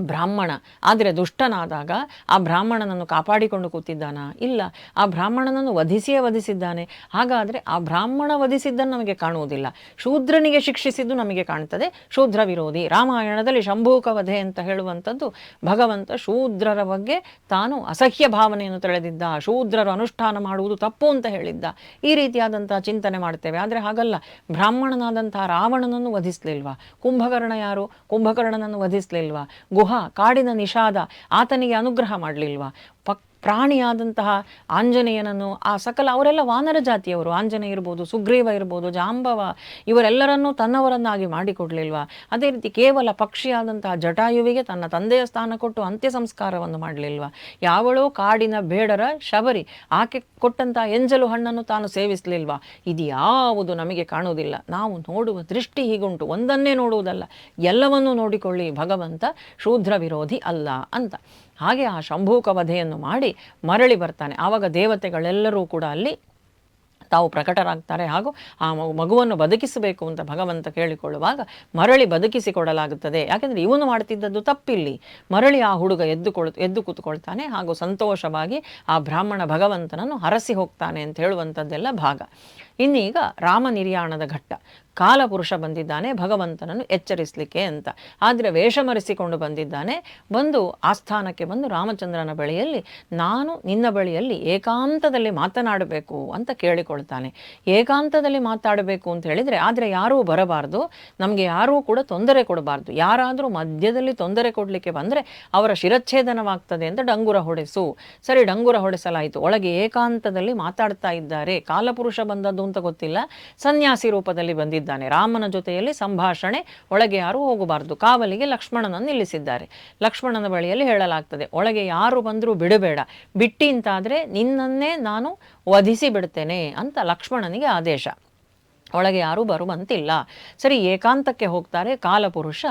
ಬ್ರಾಹ್ಮಣ. ಆದರೆ ದುಷ್ಟನಾದಾಗ ಆ ಬ್ರಾಹ್ಮಣನನ್ನು ಕಾಪಾಡಿಕೊಂಡು ಕೂತಿದ್ದಾನ? ಇಲ್ಲ. ಆ ಬ್ರಾಹ್ಮಣನನ್ನು ವಧಿಸಿಯೇ ವಧಿಸಿದ್ದಾನೆ. ಹಾಗಾದರೆ ಆ ಬ್ರಾಹ್ಮಣ ವಧಿಸಿದ್ದನ್ನು ನಮಗೆ ಕಾಣುವುದಿಲ್ಲ. ಶೂದ್ರನಿಗೆ ಶಿಕ್ಷಿಸಿದ್ದು ನಮಗೆ ಕಾಣ್ತದೆ. ಶೂದ್ರ ವಿರೋಧಿ. ರಾಮಾಯಣದಲ್ಲಿ ಶಂಭೂಕ ವಧೆ ಅಂತ ಹೇಳುವಂಥದ್ದು ಭಗವಂತ ಶೂದ್ರರ ಬಗ್ಗೆ ತಾನು ಅಸಹ್ಯ ಭಾವನೆಯನ್ನು ತಳೆದಿದ್ದ. ಶೂದ್ರರು ಅನುಷ್ಠಾನ ಮಾಡುವುದು ತಪ್ಪು ಅಂತ ಹೇಳಿದ್ದ. ಈ ರೀತಿಯಾದಂತಹ ಚಿಂತನೆ ಮಾಡ್ತೇವೆ. ಆದರೆ ಹಾಗಲ್ಲ. ಬ್ರಾಹ್ಮಣನಾದಂತಹ ರಾವಣನನ್ನು ವಧಿಸಲಿಲ್ವಾ? ಕುಂಭಕರ್ಣ ಯಾರು? ಕುಂಭಕರ್ಣನನ್ನು ವಧಿಸಲಿಲ್ವಾ? ಗುಹ ಕಾಡಿನ ನಿಷಾದ ಆತನಿಗೆ ಅನುಗ್ರಹ ಮಾಡಲಿಲ್ವಾ? ಪಕ್ ಪ್ರಾಣಿಯಾದಂತಹ ಆಂಜನೇಯನನ್ನು, ಆ ಸಕಲ ಅವರೆಲ್ಲ ವಾನರ ಜಾತಿಯವರು. ಆಂಜನೇಯ ಇರ್ಬೋದು, ಸುಗ್ರೀವ ಇರ್ಬೋದು, ಜಾಂಬವ, ಇವರೆಲ್ಲರನ್ನೂ ತನ್ನವರನ್ನಾಗಿ ಮಾಡಿಕೊಡ್ಲಿಲ್ವಾ? ಅದೇ ರೀತಿ ಕೇವಲ ಪಕ್ಷಿಯಾದಂತಹ ಜಟಾಯುವಿಗೆ ತನ್ನ ತಂದೆಯ ಸ್ಥಾನ ಕೊಟ್ಟು ಅಂತ್ಯ ಸಂಸ್ಕಾರವನ್ನು ಮಾಡಲಿಲ್ವಾ? ಯಾವಳೋ ಕಾಡಿನ ಬೇಡರ ಶಬರಿ, ಆಕೆ ಕೊಟ್ಟಂತಹ ಎಂಜಲು ಹಣ್ಣನ್ನು ತಾನು ಸೇವಿಸಲಿಲ್ವಾ? ಇದು ಯಾವುದು ನಮಗೆ ಕಾಣುವುದಿಲ್ಲ. ನಾವು ನೋಡುವ ದೃಷ್ಟಿ ಹೀಗುಂಟು. ಒಂದನ್ನೇ ನೋಡುವುದಲ್ಲ. ಎಲ್ಲವನ್ನೂ ನೋಡಿಕೊಳ್ಳಿ ಭಗವಂತ. ಶೂದ್ರ ವಿರೋಧಿ ಅಲ್ಲ ಅಂತ. ಹಾಗೆ ಆ ಶಂಭೂಕ ವಧೆಯನ್ನು ಮಾಡಿ ಮರಳಿ ಬರ್ತಾನೆ. ಆವಾಗ ದೇವತೆಗಳೆಲ್ಲರೂ ಕೂಡ ಅಲ್ಲಿ ತಾವು ಪ್ರಕಟರಾಗ್ತಾರೆ ಹಾಗೂ ಆ ಮಗು, ಮಗುವನ್ನು ಬದುಕಿಸಬೇಕು ಅಂತ ಭಗವಂತ ಕೇಳಿಕೊಳ್ಳುವಾಗ ಮರಳಿ ಬದುಕಿಸಿಕೊಡಲಾಗುತ್ತದೆ. ಯಾಕೆಂದರೆ ಇವನು ಮಾಡ್ತಿದ್ದದ್ದು ತಪ್ಪಿಲ್ಲಿ. ಮರಳಿ ಆ ಹುಡುಗ ಎದ್ದುಕೊಳ್ ಎದ್ದು ಕೂತ್ಕೊಳ್ತಾನೆ ಹಾಗೂ ಸಂತೋಷವಾಗಿ ಆ ಬ್ರಾಹ್ಮಣ ಭಗವಂತನನ್ನು ಹರಸಿ ಹೋಗ್ತಾನೆ ಅಂತ ಹೇಳುವಂಥದ್ದೆಲ್ಲ ಭಾಗ. ಇನ್ನೀಗ ರಾಮ ನಿರ್ಯಾಣದ ಘಟ್ಟ. ಕಾಲಪುರುಷ ಬಂದಿದ್ದಾನೆ, ಭಗವಂತನನ್ನು ಎಚ್ಚರಿಸಲಿಕ್ಕೆ ಅಂತ. ಆದರೆ ವೇಷ ಮರೆಸಿಕೊಂಡು ಬಂದಿದ್ದಾನೆ, ಬಂದು ಆಸ್ಥಾನಕ್ಕೆ ಬಂದು ರಾಮಚಂದ್ರನ ಬಳಿಯಲ್ಲಿ, ನಾನು ನಿನ್ನ ಬಳಿಯಲ್ಲಿ ಏಕಾಂತದಲ್ಲಿ ಮಾತನಾಡಬೇಕು ಅಂತ ಕೇಳಿಕೊಳ್ತಾನೆ. ಏಕಾಂತದಲ್ಲಿ ಮಾತಾಡಬೇಕು ಅಂತ ಹೇಳಿದರೆ ಆದರೆ ಯಾರೂ ಬರಬಾರ್ದು. ನಮಗೆ ಯಾರೂ ಕೂಡ ತೊಂದರೆ ಕೊಡಬಾರ್ದು. ಯಾರಾದರೂ ಮಧ್ಯದಲ್ಲಿ ತೊಂದರೆ ಕೊಡಲಿಕ್ಕೆ ಬಂದರೆ ಅವರ ಶಿರಚ್ಛೇದನವಾಗ್ತದೆ ಅಂತ ಡಂಗುರ ಹೊಡೆಸು. ಸರಿ, ಡಂಗುರ ಹೊಡೆಸಲಾಯಿತು. ಒಳಗೆ ಏಕಾಂತದಲ್ಲಿ ಮಾತಾಡ್ತಾ ಇದ್ದಾರೆ. ಕಾಲಪುರುಷ ಬಂದದ್ದು ಅಂತ ಗೊತ್ತಿಲ್ಲ. ಸನ್ಯಾಸಿ ರೂಪದಲ್ಲಿ ಬಂದಿದ್ದಾನೆ. ರಾಮನ ಜೊತೆಯಲ್ಲಿ ಸಂಭಾಷಣೆ ಒಳಗೆ ಯಾರು ಹೋಗಬಾರದು. ಕಾವಲಿಗೆ ಲಕ್ಷ್ಮಣನನ್ನು ನಿಲ್ಲಿಸಿದ್ದಾರೆ. ಲಕ್ಷ್ಮಣನ ಬಳಿಯಲ್ಲಿ ಹೇಳಲಾಗ್ತದೆ, ಒಳಗೆ ಯಾರು ಬಂದರೂ ಬಿಡಬೇಡ. ಬಿಟ್ಟಿ ಅಂತಾದರೆ ನಿನ್ನನ್ನೇ ನಾನು ವಧಿಸಿ ಬಿಡ್ತೇನೆ ಅಂತ ಲಕ್ಷ್ಮಣನಿಗೆ ಆದೇಶ. ಒಳಗೆ ಯಾರೂ ಬರುವಂತಿಲ್ಲ. ಸರಿ, ಏಕಾಂತಕ್ಕೆ ಹೋಗ್ತಾರೆ ಕಾಲಪುರುಷ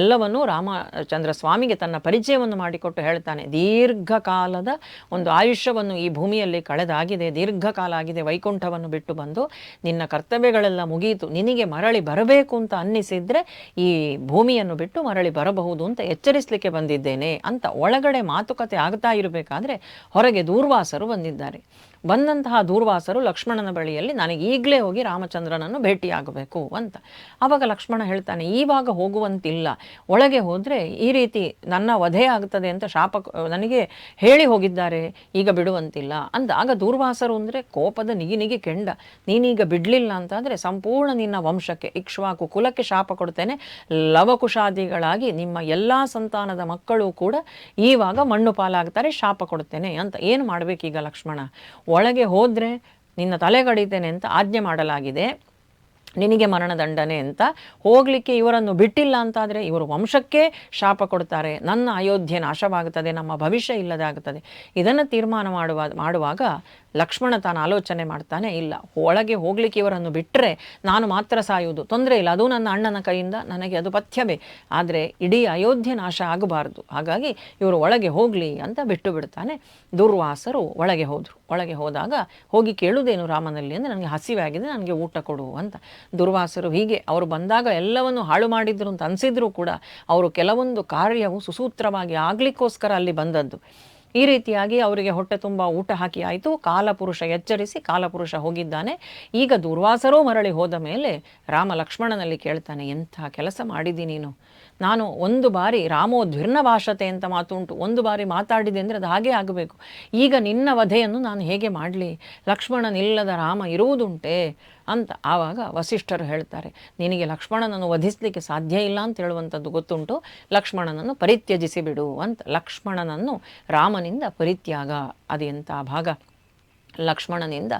ಎಲ್ಲವನ್ನೂ ರಾಮಚಂದ್ರ ಸ್ವಾಮಿಗೆ ತನ್ನ ಪರಿಚಯವನ್ನು ಮಾಡಿಕೊಟ್ಟು ಹೇಳ್ತಾನೆ. ದೀರ್ಘಕಾಲದ ಒಂದು ಆಯುಷ್ಯವನ್ನು ಈ ಭೂಮಿಯಲ್ಲಿ ಕಳೆದಾಗಿದೆ, ದೀರ್ಘಕಾಲ ಆಗಿದೆ, ವೈಕುಂಠವನ್ನು ಬಿಟ್ಟು ಬಂದು ನಿನ್ನ ಕರ್ತವ್ಯಗಳೆಲ್ಲ ಮುಗಿಯಿತು ನಿನಗೆ ಮರಳಿ ಬರಬೇಕು ಅಂತ ಅನ್ನಿಸಿದ್ರೆ ಈ ಭೂಮಿಯನ್ನು ಬಿಟ್ಟು ಮರಳಿ ಬರಬಹುದು ಅಂತ ಎಚ್ಚರಿಸಲಿಕ್ಕೆ ಬಂದಿದ್ದೇನೆ ಅಂತ ಒಳಗಡೆ ಮಾತುಕತೆ ಆಗ್ತಾ ಇರಬೇಕಾದ್ರೆ ಹೊರಗೆ ದೂರ್ವಾಸರು ಬಂದಿದ್ದಾರೆ. ಬಂದಂತಹ ದೂರ್ವಾಸರು ಲಕ್ಷ್ಮಣನ ಬಳಿಯಲ್ಲಿ, ನನಗೆ ಈಗಲೇ ಹೋಗಿ ರಾಮಚಂದ್ರನನ್ನು ಭೇಟಿಯಾಗಬೇಕು ಅಂತ. ಆವಾಗ ಲಕ್ಷ್ಮಣ ಹೇಳ್ತಾನೆ ಈವಾಗ ಹೋಗುವಂತಿಲ್ಲ. ಒಳಗೆ ಹೋದರೆ ಈ ರೀತಿ ನನ್ನ ವಧೆ ಆಗ್ತದೆ ಅಂತ ಶಾಪ, ನನಗೆ ಹೇಳಿ ಹೋಗಿದ್ದಾರೆ. ಈಗ ಬಿಡುವಂತಿಲ್ಲ. ಅಂತ ಆಗ ದೂರ್ವಾಸರು ಅಂದರೆ ಕೋಪದ ನಿಗಿನಿಗೆ ನಿಗಿ ಕೆಂಡ. ನೀನೀಗ ಬಿಡಲಿಲ್ಲ ಅಂತಾದರೆ ಸಂಪೂರ್ಣ ನಿನ್ನ ವಂಶಕ್ಕೆ, ಇಕ್ಷ್ವಾಕು ಕುಲಕ್ಕೆ ಶಾಪ ಕೊಡ್ತೇನೆ. ಲವಕುಶಾದಿಗಳಾಗಿ ನಿಮ್ಮ ಎಲ್ಲ ಸಂತಾನದ ಮಕ್ಕಳು ಕೂಡ ಈವಾಗ ಮಣ್ಣು ಪಾಲಾಗ್ತಾರೆ, ಶಾಪ ಕೊಡ್ತೇನೆ. ಅಂತ. ಏನು ಮಾಡಬೇಕೀಗ ಲಕ್ಷ್ಮಣ? ಒಳಗೆ ಹೋದರೆ ನಿನ್ನ ತಲೆ ಕಡಿತೇನೆ ಅಂತ ಆಜ್ಞೆ ಮಾಡಲಾಗಿದೆ. ನಿನಗೆ ಮರಣದಂಡನೆ ಅಂತ ಹೋಗಲಿಕ್ಕೆ ಇವರನ್ನು ಬಿಟ್ಟಿಲ್ಲ ಅಂತಾದರೆ ಇವರು ವಂಶಕ್ಕೆ ಶಾಪ ಕೊಡ್ತಾರೆ. ನನ್ನ ಅಯೋಧ್ಯೆ ನಾಶವಾಗುತ್ತದೆ, ನಮ್ಮ ಭವಿಷ್ಯ ಇಲ್ಲದಾಗುತ್ತದೆ. ಇದನ್ನು ತೀರ್ಮಾನ ಮಾಡುವ, ಮಾಡುವಾಗ ಲಕ್ಷ್ಮಣ ತಾನು ಆಲೋಚನೆ ಮಾಡ್ತಾನೆ, ಇಲ್ಲ, ಒಳಗೆ ಹೋಗಲಿಕ್ಕೆ ಇವರನ್ನು ಬಿಟ್ಟರೆ ನಾನು ಮಾತ್ರ ಸಾಯುವುದು. ತೊಂದರೆ ಇಲ್ಲ, ಅದು ನನ್ನ ಅಣ್ಣನ ಕೈಯಿಂದ, ನನಗೆ ಅದು ಪಥ್ಯವೇ. ಆದರೆ ಇಡೀ ಅಯೋಧ್ಯೆ ನಾಶ ಆಗಬಾರ್ದು. ಹಾಗಾಗಿ ಇವರು ಒಳಗೆ ಹೋಗಲಿ ಅಂತ ಬಿಟ್ಟು ಬಿಡ್ತಾನೆ. ದುರ್ವಾಸರು ಒಳಗೆ ಹೋದರು. ಒಳಗೆ ಹೋದಾಗ ಹೋಗಿ ಕೇಳುವುದೇನು ರಾಮನಲ್ಲಿ ಅಂದರೆ, ನನಗೆ ಹಸಿವೆ ಆಗಿದೆ ನನಗೆ ಊಟ ಕೊಡು ಅಂತ. ದುರ್ವಾಸರು ಹೀಗೆ ಅವರು ಬಂದಾಗ ಎಲ್ಲವನ್ನು ಹಾಳು ಮಾಡಿದ್ರು ಅಂತ ಅನಿಸಿದ್ರು ಕೂಡ ಅವರು ಕೆಲವೊಂದು ಕಾರ್ಯವು ಸುಸೂತ್ರವಾಗಿ ಆಗಲಿಕ್ಕೋಸ್ಕರ ಅಲ್ಲಿ ಬಂದದ್ದು. ಈ ರೀತಿಯಾಗಿ ಅವರಿಗೆ ಹೊಟ್ಟೆ ತುಂಬ ಊಟ ಹಾಕಿ ಆಯಿತು. ಕಾಲಪುರುಷ ಎಚ್ಚರಿಸಿ ಕಾಲಪುರುಷ ಹೋಗಿದ್ದಾನೆ. ಈಗ ದುರ್ವಾಸರೋ ಮರಳಿ ಹೋದ ಮೇಲೆ ರಾಮ ಲಕ್ಷ್ಮಣನಲ್ಲಿ ಕೇಳ್ತಾನೆ, ಎಂಥ ಕೆಲಸ ಮಾಡಿದಿ ನೀನು? ನಾನು ಒಂದು ಬಾರಿ ರಾಮೋ ದ್ವಿರ್ನ ಭಾಷತೆ ಅಂತ ಮಾತುಂಟು. ಒಂದು ಬಾರಿ ಮಾತಾಡಿದೆ ಅಂದರೆ ಅದು ಹಾಗೇ ಆಗಬೇಕು. ಈಗ ನಿನ್ನ ವಧೆಯನ್ನು ನಾನು ಹೇಗೆ ಮಾಡಲಿ? ಲಕ್ಷ್ಮಣನಿಲ್ಲದ ರಾಮ ಇರುವುದುಂಟೆ. ಅಂತ ಆವಾಗ ವಸಿಷ್ಠರು ಹೇಳ್ತಾರೆ, ನಿನಗೆ ಲಕ್ಷ್ಮಣನನ್ನು ವಧಿಸಲಿಕ್ಕೆ ಸಾಧ್ಯ ಇಲ್ಲ ಅಂತ ಹೇಳುವಂಥದ್ದು ಗೊತ್ತುಂಟು, ಲಕ್ಷ್ಮಣನನ್ನು ಪರಿತ್ಯಜಿಸಿ ಬಿಡು ಅಂತ ಲಕ್ಷ್ಮಣನನ್ನು ರಾಮನಿಂದ ಪರಿತ್ಯಾಗ ಅದೆಂಥ ಭಾಗ? ಲಕ್ಷ್ಮಣನಿಂದ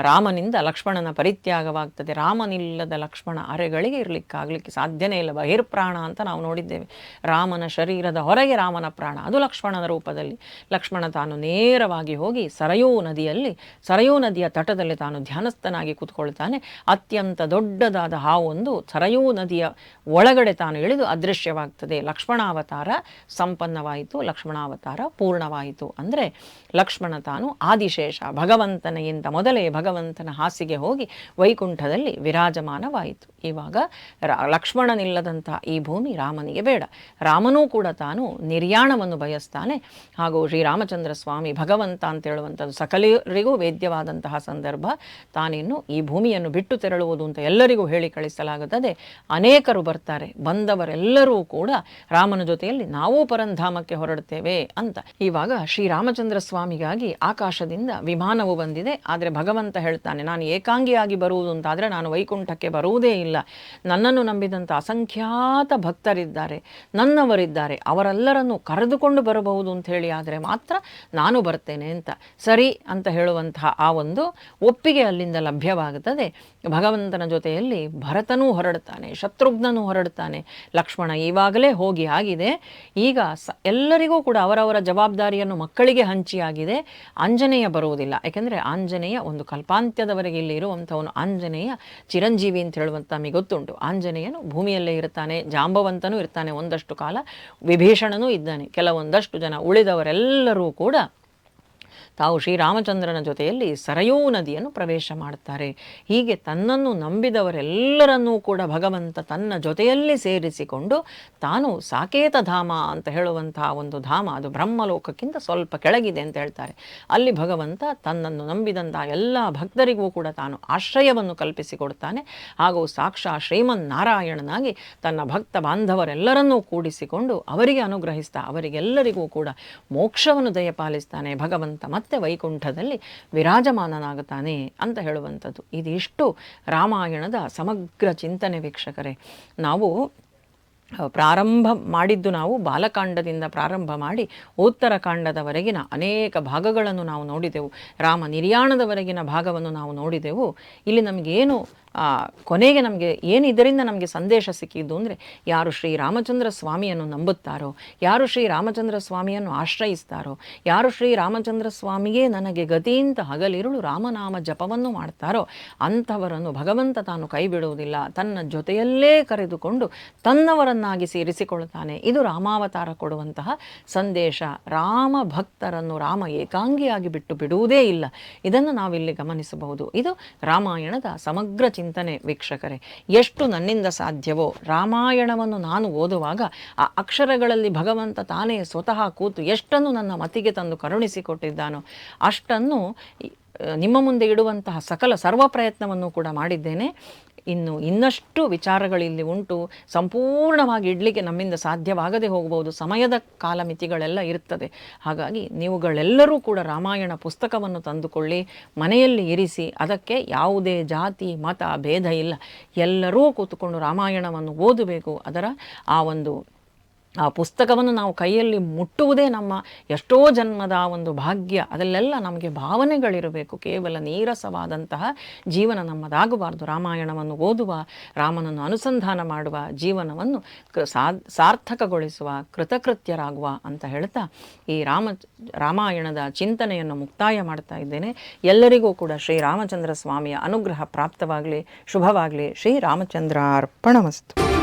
ರಾಮನಿಂದ ಲಕ್ಷ್ಮಣನ ಪರಿತ್ಯಾಗವಾಗ್ತದೆ. ರಾಮನಿಲ್ಲದ ಲಕ್ಷ್ಮಣ ಅರೆಗಳಿಗೆ ಇರಲಿಕ್ಕಾಗಲಿಕ್ಕೆ ಸಾಧ್ಯನೇ ಇಲ್ಲ. ಬಹಿರ್ಪ್ರಾಣ ಅಂತ ನಾವು ನೋಡಿದ್ದೇವೆ. ರಾಮನ ಶರೀರದ ಹೊರಗೆ ರಾಮನ ಪ್ರಾಣ. ಅದು ಲಕ್ಷ್ಮಣನ ರೂಪದಲ್ಲಿ. ಲಕ್ಷ್ಮಣ ತಾನು ನೇರವಾಗಿ ಹೋಗಿ ಸರಯೂ ನದಿಯಲ್ಲಿ, ಸರಯೂ ನದಿಯ ತಟದಲ್ಲಿ ತಾನು ಧ್ಯಾನಸ್ಥನಾಗಿ ಕೂತ್ಕೊಳ್ತಾನೆ. ಅತ್ಯಂತ ದೊಡ್ಡದಾದ ಹಾವೊಂದು ಸರಯೂ ನದಿಯ ಒಳಗಡೆ ತಾನು ಇಳಿದು ಅದೃಶ್ಯವಾಗ್ತದೆ. ಲಕ್ಷ್ಮಣಾವತಾರ ಸಂಪನ್ನವಾಯಿತು, ಲಕ್ಷ್ಮಣಾವತಾರ ಪೂರ್ಣವಾಯಿತು. ಅಂದರೆ ಲಕ್ಷ್ಮಣ ತಾನು ಆದಿಶೇಷ ಭಗವಂತನಿಗಿಂತ ಮೊದಲೇ ಭಗವಂತನ ಹಾಸಿಗೆ ಹೋಗಿ ವೈಕುಂಠದಲ್ಲಿ ವಿರಾಜಮಾನವಾಯಿತು. ಇವಾಗ ರ ಲಕ್ಷ್ಮಣನಿಲ್ಲದಂಥ ಈ ಭೂಮಿ ರಾಮನಿಗೆ ಬೇಡ. ರಾಮನೂ ಕೂಡ ತಾನು ನಿರ್ಯಾಣವನ್ನು ಬಯಸ್ತಾನೆ. ಹಾಗೂ ಶ್ರೀರಾಮಚಂದ್ರ ಸ್ವಾಮಿ ಭಗವಂತ ಅಂತ ಹೇಳುವಂಥದ್ದು ಸಕಲರಿಗೂ ವೇದ್ಯವಾದಂತಹ ಸಂದರ್ಭ. ತಾನಿನ್ನು ಈ ಭೂಮಿಯನ್ನು ಬಿಟ್ಟು ತೆರಳುವುದು ಅಂತ ಎಲ್ಲರಿಗೂ ಹೇಳಿ ಕಳಿಸಲಾಗುತ್ತದೆ ಅನೇಕರು ಬರ್ತಾರೆ. ಬಂದವರೆಲ್ಲರೂ ಕೂಡ ರಾಮನ ಜೊತೆಯಲ್ಲಿ ನಾವೂ ಪರಂಧಾಮಕ್ಕೆ ಹೊರಡ್ತೇವೆ ಅಂತ. ಇವಾಗ ಶ್ರೀರಾಮಚಂದ್ರ ಸ್ವಾಮಿಗಾಗಿ ಆಕಾಶದಿಂದ ವಿಮಾನವು ಬಂದಿದೆ. ಆದರೆ ಭಗವಂತ ಹೇಳ್ತಾನೆ, ನಾನು ಏಕಾಂಗಿಯಾಗಿ ಬರುವುದು ಅಂತಾದರೆ ನಾನು ವೈಕುಂಠಕ್ಕೆ ಬರುವುದೇ ಇಲ್ಲ. ನನ್ನನ್ನು ನಂಬಿದಂಥ ಅಸಂಖ್ಯಾತ ಭಕ್ತರಿದ್ದಾರೆ. ನನ್ನವರಿದ್ದಾರೆ. ಅವರೆಲ್ಲರನ್ನು ಕರೆದುಕೊಂಡು ಬರಬಹುದು ಅಂತ ಹೇಳಿ ಆದರೆ ಮಾತ್ರ ನಾನು ಬರ್ತೇನೆ ಅಂತ. ಸರಿ ಅಂತ ಹೇಳುವಂತಹ ಆ ಒಂದು ಒಪ್ಪಿಗೆ ಅಲ್ಲಿಂದ ಲಭ್ಯವಾಗುತ್ತದೆ. ಭಗವಂತನ ಜೊತೆಯಲ್ಲಿ ಭರತನೂ ಹೊರಡ್ತಾನೆ, ಶತ್ರುಘ್ನನೂ ಹೊರಡ್ತಾನೆ. ಲಕ್ಷ್ಮಣ ಈವಾಗಲೇ ಹೋಗಿ ಆಗಿದೆ. ಈಗ ಸ ಎಲ್ಲರಿಗೂ ಕೂಡ ಅವರವರ ಜವಾಬ್ದಾರಿಯನ್ನು ಮಕ್ಕಳಿಗೆ ಹಂಚಿಯಾಗಿದೆ. ಆಂಜನೇಯ ಬರುವುದಿಲ್ಲ. ಯಾಕೆಂದರೆ ಆಂಜನೇಯ ಒಂದು ಕಲ್ಪಾಂತ್ಯದವರೆಗೆ ಇಲ್ಲಿ ಇರುವಂಥವನು ಆಂಜನೇಯ ಚಿರಂಜೀವಿ ಅಂತ ಹೇಳುವಂಥ ನಮಗೆ ಗೊತ್ತುಂಟು. ಆಂಜನೇಯನು ಭೂಮಿಯಲ್ಲೇ ಇರ್ತಾನೆ, ಜಾಂಬವಂತನೂ ಇರ್ತಾನೆ, ಒಂದಷ್ಟು ಕಾಲ ವಿಭೀಷಣನೂ ಇದ್ದಾನೆ. ಕೆಲವೊಂದಷ್ಟು ಜನ ಉಳಿದವರೆಲ್ಲರೂ ಕೂಡ ತಾವು ಶ್ರೀರಾಮಚಂದ್ರನ ಜೊತೆಯಲ್ಲಿ ಸರಯೂ ನದಿಯನ್ನು ಪ್ರವೇಶ ಮಾಡುತ್ತಾರೆ. ಹೀಗೆ ತನ್ನನ್ನು ನಂಬಿದವರೆಲ್ಲರನ್ನೂ ಕೂಡ ಭಗವಂತ ತನ್ನ ಜೊತೆಯಲ್ಲಿ ಸೇರಿಸಿಕೊಂಡು ತಾನು ಸಾಕೇತ ಧಾಮ ಅಂತ ಹೇಳುವಂತಹ ಒಂದು ಧಾಮ, ಅದು ಬ್ರಹ್ಮಲೋಕಕ್ಕಿಂತ ಸ್ವಲ್ಪ ಕೆಳಗಿದೆ ಅಂತ ಹೇಳ್ತಾರೆ. ಅಲ್ಲಿ ಭಗವಂತ ತನ್ನನ್ನು ನಂಬಿದಂತಹ ಎಲ್ಲ ಭಕ್ತರಿಗೂ ಕೂಡ ತಾನು ಆಶ್ರಯವನ್ನು ಕಲ್ಪಿಸಿಕೊಡ್ತಾನೆ ಹಾಗೂ ಸಾಕ್ಷಾ ಶ್ರೀಮನ್ ನಾರಾಯಣನಾಗಿ ತನ್ನ ಭಕ್ತ ಬಾಂಧವರೆಲ್ಲರನ್ನೂ ಕೂಡಿಸಿಕೊಂಡು ಅವರಿಗೆ ಅನುಗ್ರಹಿಸ್ತಾ ಅವರಿಗೆಲ್ಲರಿಗೂ ಕೂಡ ಮೋಕ್ಷವನ್ನು ದಯಪಾಲಿಸ್ತಾನೆ ಭಗವಂತ. ಮತ್ತೆ ವೈಕುಂಠದಲ್ಲಿ ವಿರಾಜಮಾನನಾಗುತ್ತಾನೆ ಅಂತ ಹೇಳುವಂಥದ್ದು. ಇದಿಷ್ಟು ರಾಮಾಯಣದ ಸಮಗ್ರ ಚಿಂತನೆ ವೀಕ್ಷಕರೇ. ನಾವು ಪ್ರಾರಂಭ ಮಾಡಿದ್ದು ನಾವು ಬಾಲಕಾಂಡದಿಂದ ಪ್ರಾರಂಭ ಮಾಡಿ ಉತ್ತರಕಾಂಡದವರೆಗಿನ ಅನೇಕ ಭಾಗಗಳನ್ನು ನಾವು ನೋಡಿದೆವು. ರಾಮ ನಿರ್ಯಾಣದವರೆಗಿನ ಭಾಗವನ್ನು ನಾವು ನೋಡಿದೆವು. ಇಲ್ಲಿ ನಮಗೇನು ಕೊನೆಗೆ ನಮಗೆ ಏನು ಇದರಿಂದ ನಮಗೆ ಸಂದೇಶ ಸಿಕ್ಕಿದ್ದು ಅಂದರೆ, ಯಾರು ಶ್ರೀರಾಮಚಂದ್ರ ಸ್ವಾಮಿಯನ್ನು ನಂಬುತ್ತಾರೋ, ಯಾರು ಶ್ರೀರಾಮಚಂದ್ರ ಸ್ವಾಮಿಯನ್ನು ಆಶ್ರಯಿಸ್ತಾರೋ, ಯಾರು ಶ್ರೀರಾಮಚಂದ್ರ ಸ್ವಾಮಿಯೇ ನನಗೆ ಗತಿಯಿಂದ ಹಗಲಿರುಳು ರಾಮನಾಮ ಜಪವನ್ನು ಮಾಡ್ತಾರೋ, ಅಂಥವರನ್ನು ಭಗವಂತ ತಾನು ಕೈ ಬಿಡುವುದಿಲ್ಲ ತನ್ನ ಜೊತೆಯಲ್ಲೇ ಕರೆದುಕೊಂಡು ತನ್ನವರನ್ನಾಗಿ ಸೇರಿಸಿಕೊಳ್ಳುತ್ತಾನೆ. ಇದು ರಾಮಾವತಾರ ಕೊಡುವಂತಹ ಸಂದೇಶ. ರಾಮ ಭಕ್ತರನ್ನು ರಾಮ ಏಕಾಂಗಿಯಾಗಿ ಬಿಟ್ಟು ಬಿಡುವುದೇ ಇಲ್ಲ. ಇದನ್ನು ನಾವಿಲ್ಲಿ ಗಮನಿಸಬಹುದು. ಇದು ರಾಮಾಯಣದ ಸಮಗ್ರ ವೀಕ್ಷಕರೇ. ಎಷ್ಟು ನನ್ನಿಂದ ಸಾಧ್ಯವೋ? ರಾಮಾಯಣವನ್ನು ನಾನು ಓದುವಾಗ ಆ ಅಕ್ಷರಗಳಲ್ಲಿ ಭಗವಂತ ತಾನೇ ಸ್ವತಃ ಕೂತು ಎಷ್ಟನ್ನು ನನ್ನ ಮತಿಗೆ ತಂದು ಕರುಣಿಸಿಕೊಟ್ಟಿದ್ದಾನೋ, ಅಷ್ಟನ್ನು ನಿಮ್ಮ ಮುಂದೆ ಇಡುವಂತಹ ಸಕಲ ಸರ್ವ ಪ್ರಯತ್ನವನ್ನು ಕೂಡ ಮಾಡಿದ್ದೇನೆ. ಇನ್ನು ಇನ್ನಷ್ಟು ವಿಚಾರಗಳಿಲ್ಲಿ ಉಂಟು. ಸಂಪೂರ್ಣವಾಗಿ ಇಡಲಿಕ್ಕೆ ನಮ್ಮಿಂದ ಸಾಧ್ಯವಾಗದೆ ಹೋಗಬಹುದು. ಸಮಯದ ಕಾಲಮಿತಿಗಳೆಲ್ಲ ಇರ್ತದೆ. ಹಾಗಾಗಿ ನೀವುಗಳೆಲ್ಲರೂ ಕೂಡ ರಾಮಾಯಣ ಪುಸ್ತಕವನ್ನು ತಂದುಕೊಳ್ಳಿ, ಮನೆಯಲ್ಲಿ ಇರಿಸಿ, ಅದಕ್ಕೆ ಯಾವುದೇ ಜಾತಿ, ಮತ, ಭೇದ ಇಲ್ಲ. ಎಲ್ಲರೂ ಕೂತುಕೊಂಡು ರಾಮಾಯಣವನ್ನು ಓದಬೇಕು. ಅದರ ಆ ಒಂದು ಆ ಪುಸ್ತಕವನ್ನು ನಾವು ಕೈಯಲ್ಲಿ ಮುಟ್ಟುವುದೇ ನಮ್ಮ ಎಷ್ಟೋ ಜನ್ಮದ ಒಂದು ಭಾಗ್ಯ. ಅದಲ್ಲೆಲ್ಲ ನಮಗೆ ಭಾವನೆಗಳಿರಬೇಕು. ಕೇವಲ ನೀರಸವಾದಂತಹ ಜೀವನ ನಮ್ಮದಾಗಬಾರ್ದು. ರಾಮಾಯಣವನ್ನು ಓದುವ, ರಾಮನನ್ನು ಅನುಸಂಧಾನ ಮಾಡುವ, ಜೀವನವನ್ನು ಸಾರ್ಥಕಗೊಳಿಸುವ, ಕೃತಕೃತ್ಯರಾಗುವ ಅಂತ ಹೇಳ್ತಾ ಈ ರಾಮ, ರಾಮಾಯಣದ ಚಿಂತನೆಯನ್ನು ಮುಕ್ತಾಯ ಮಾಡ್ತಾ ಇದ್ದೇನೆ. ಎಲ್ಲರಿಗೂ ಕೂಡ ಶ್ರೀರಾಮಚಂದ್ರ ಸ್ವಾಮಿಯ ಅನುಗ್ರಹ ಪ್ರಾಪ್ತವಾಗಲಿ, ಶುಭವಾಗಲಿ. ಶ್ರೀರಾಮಚಂದ್ರ ಅರ್ಪಣಮಸ್ತು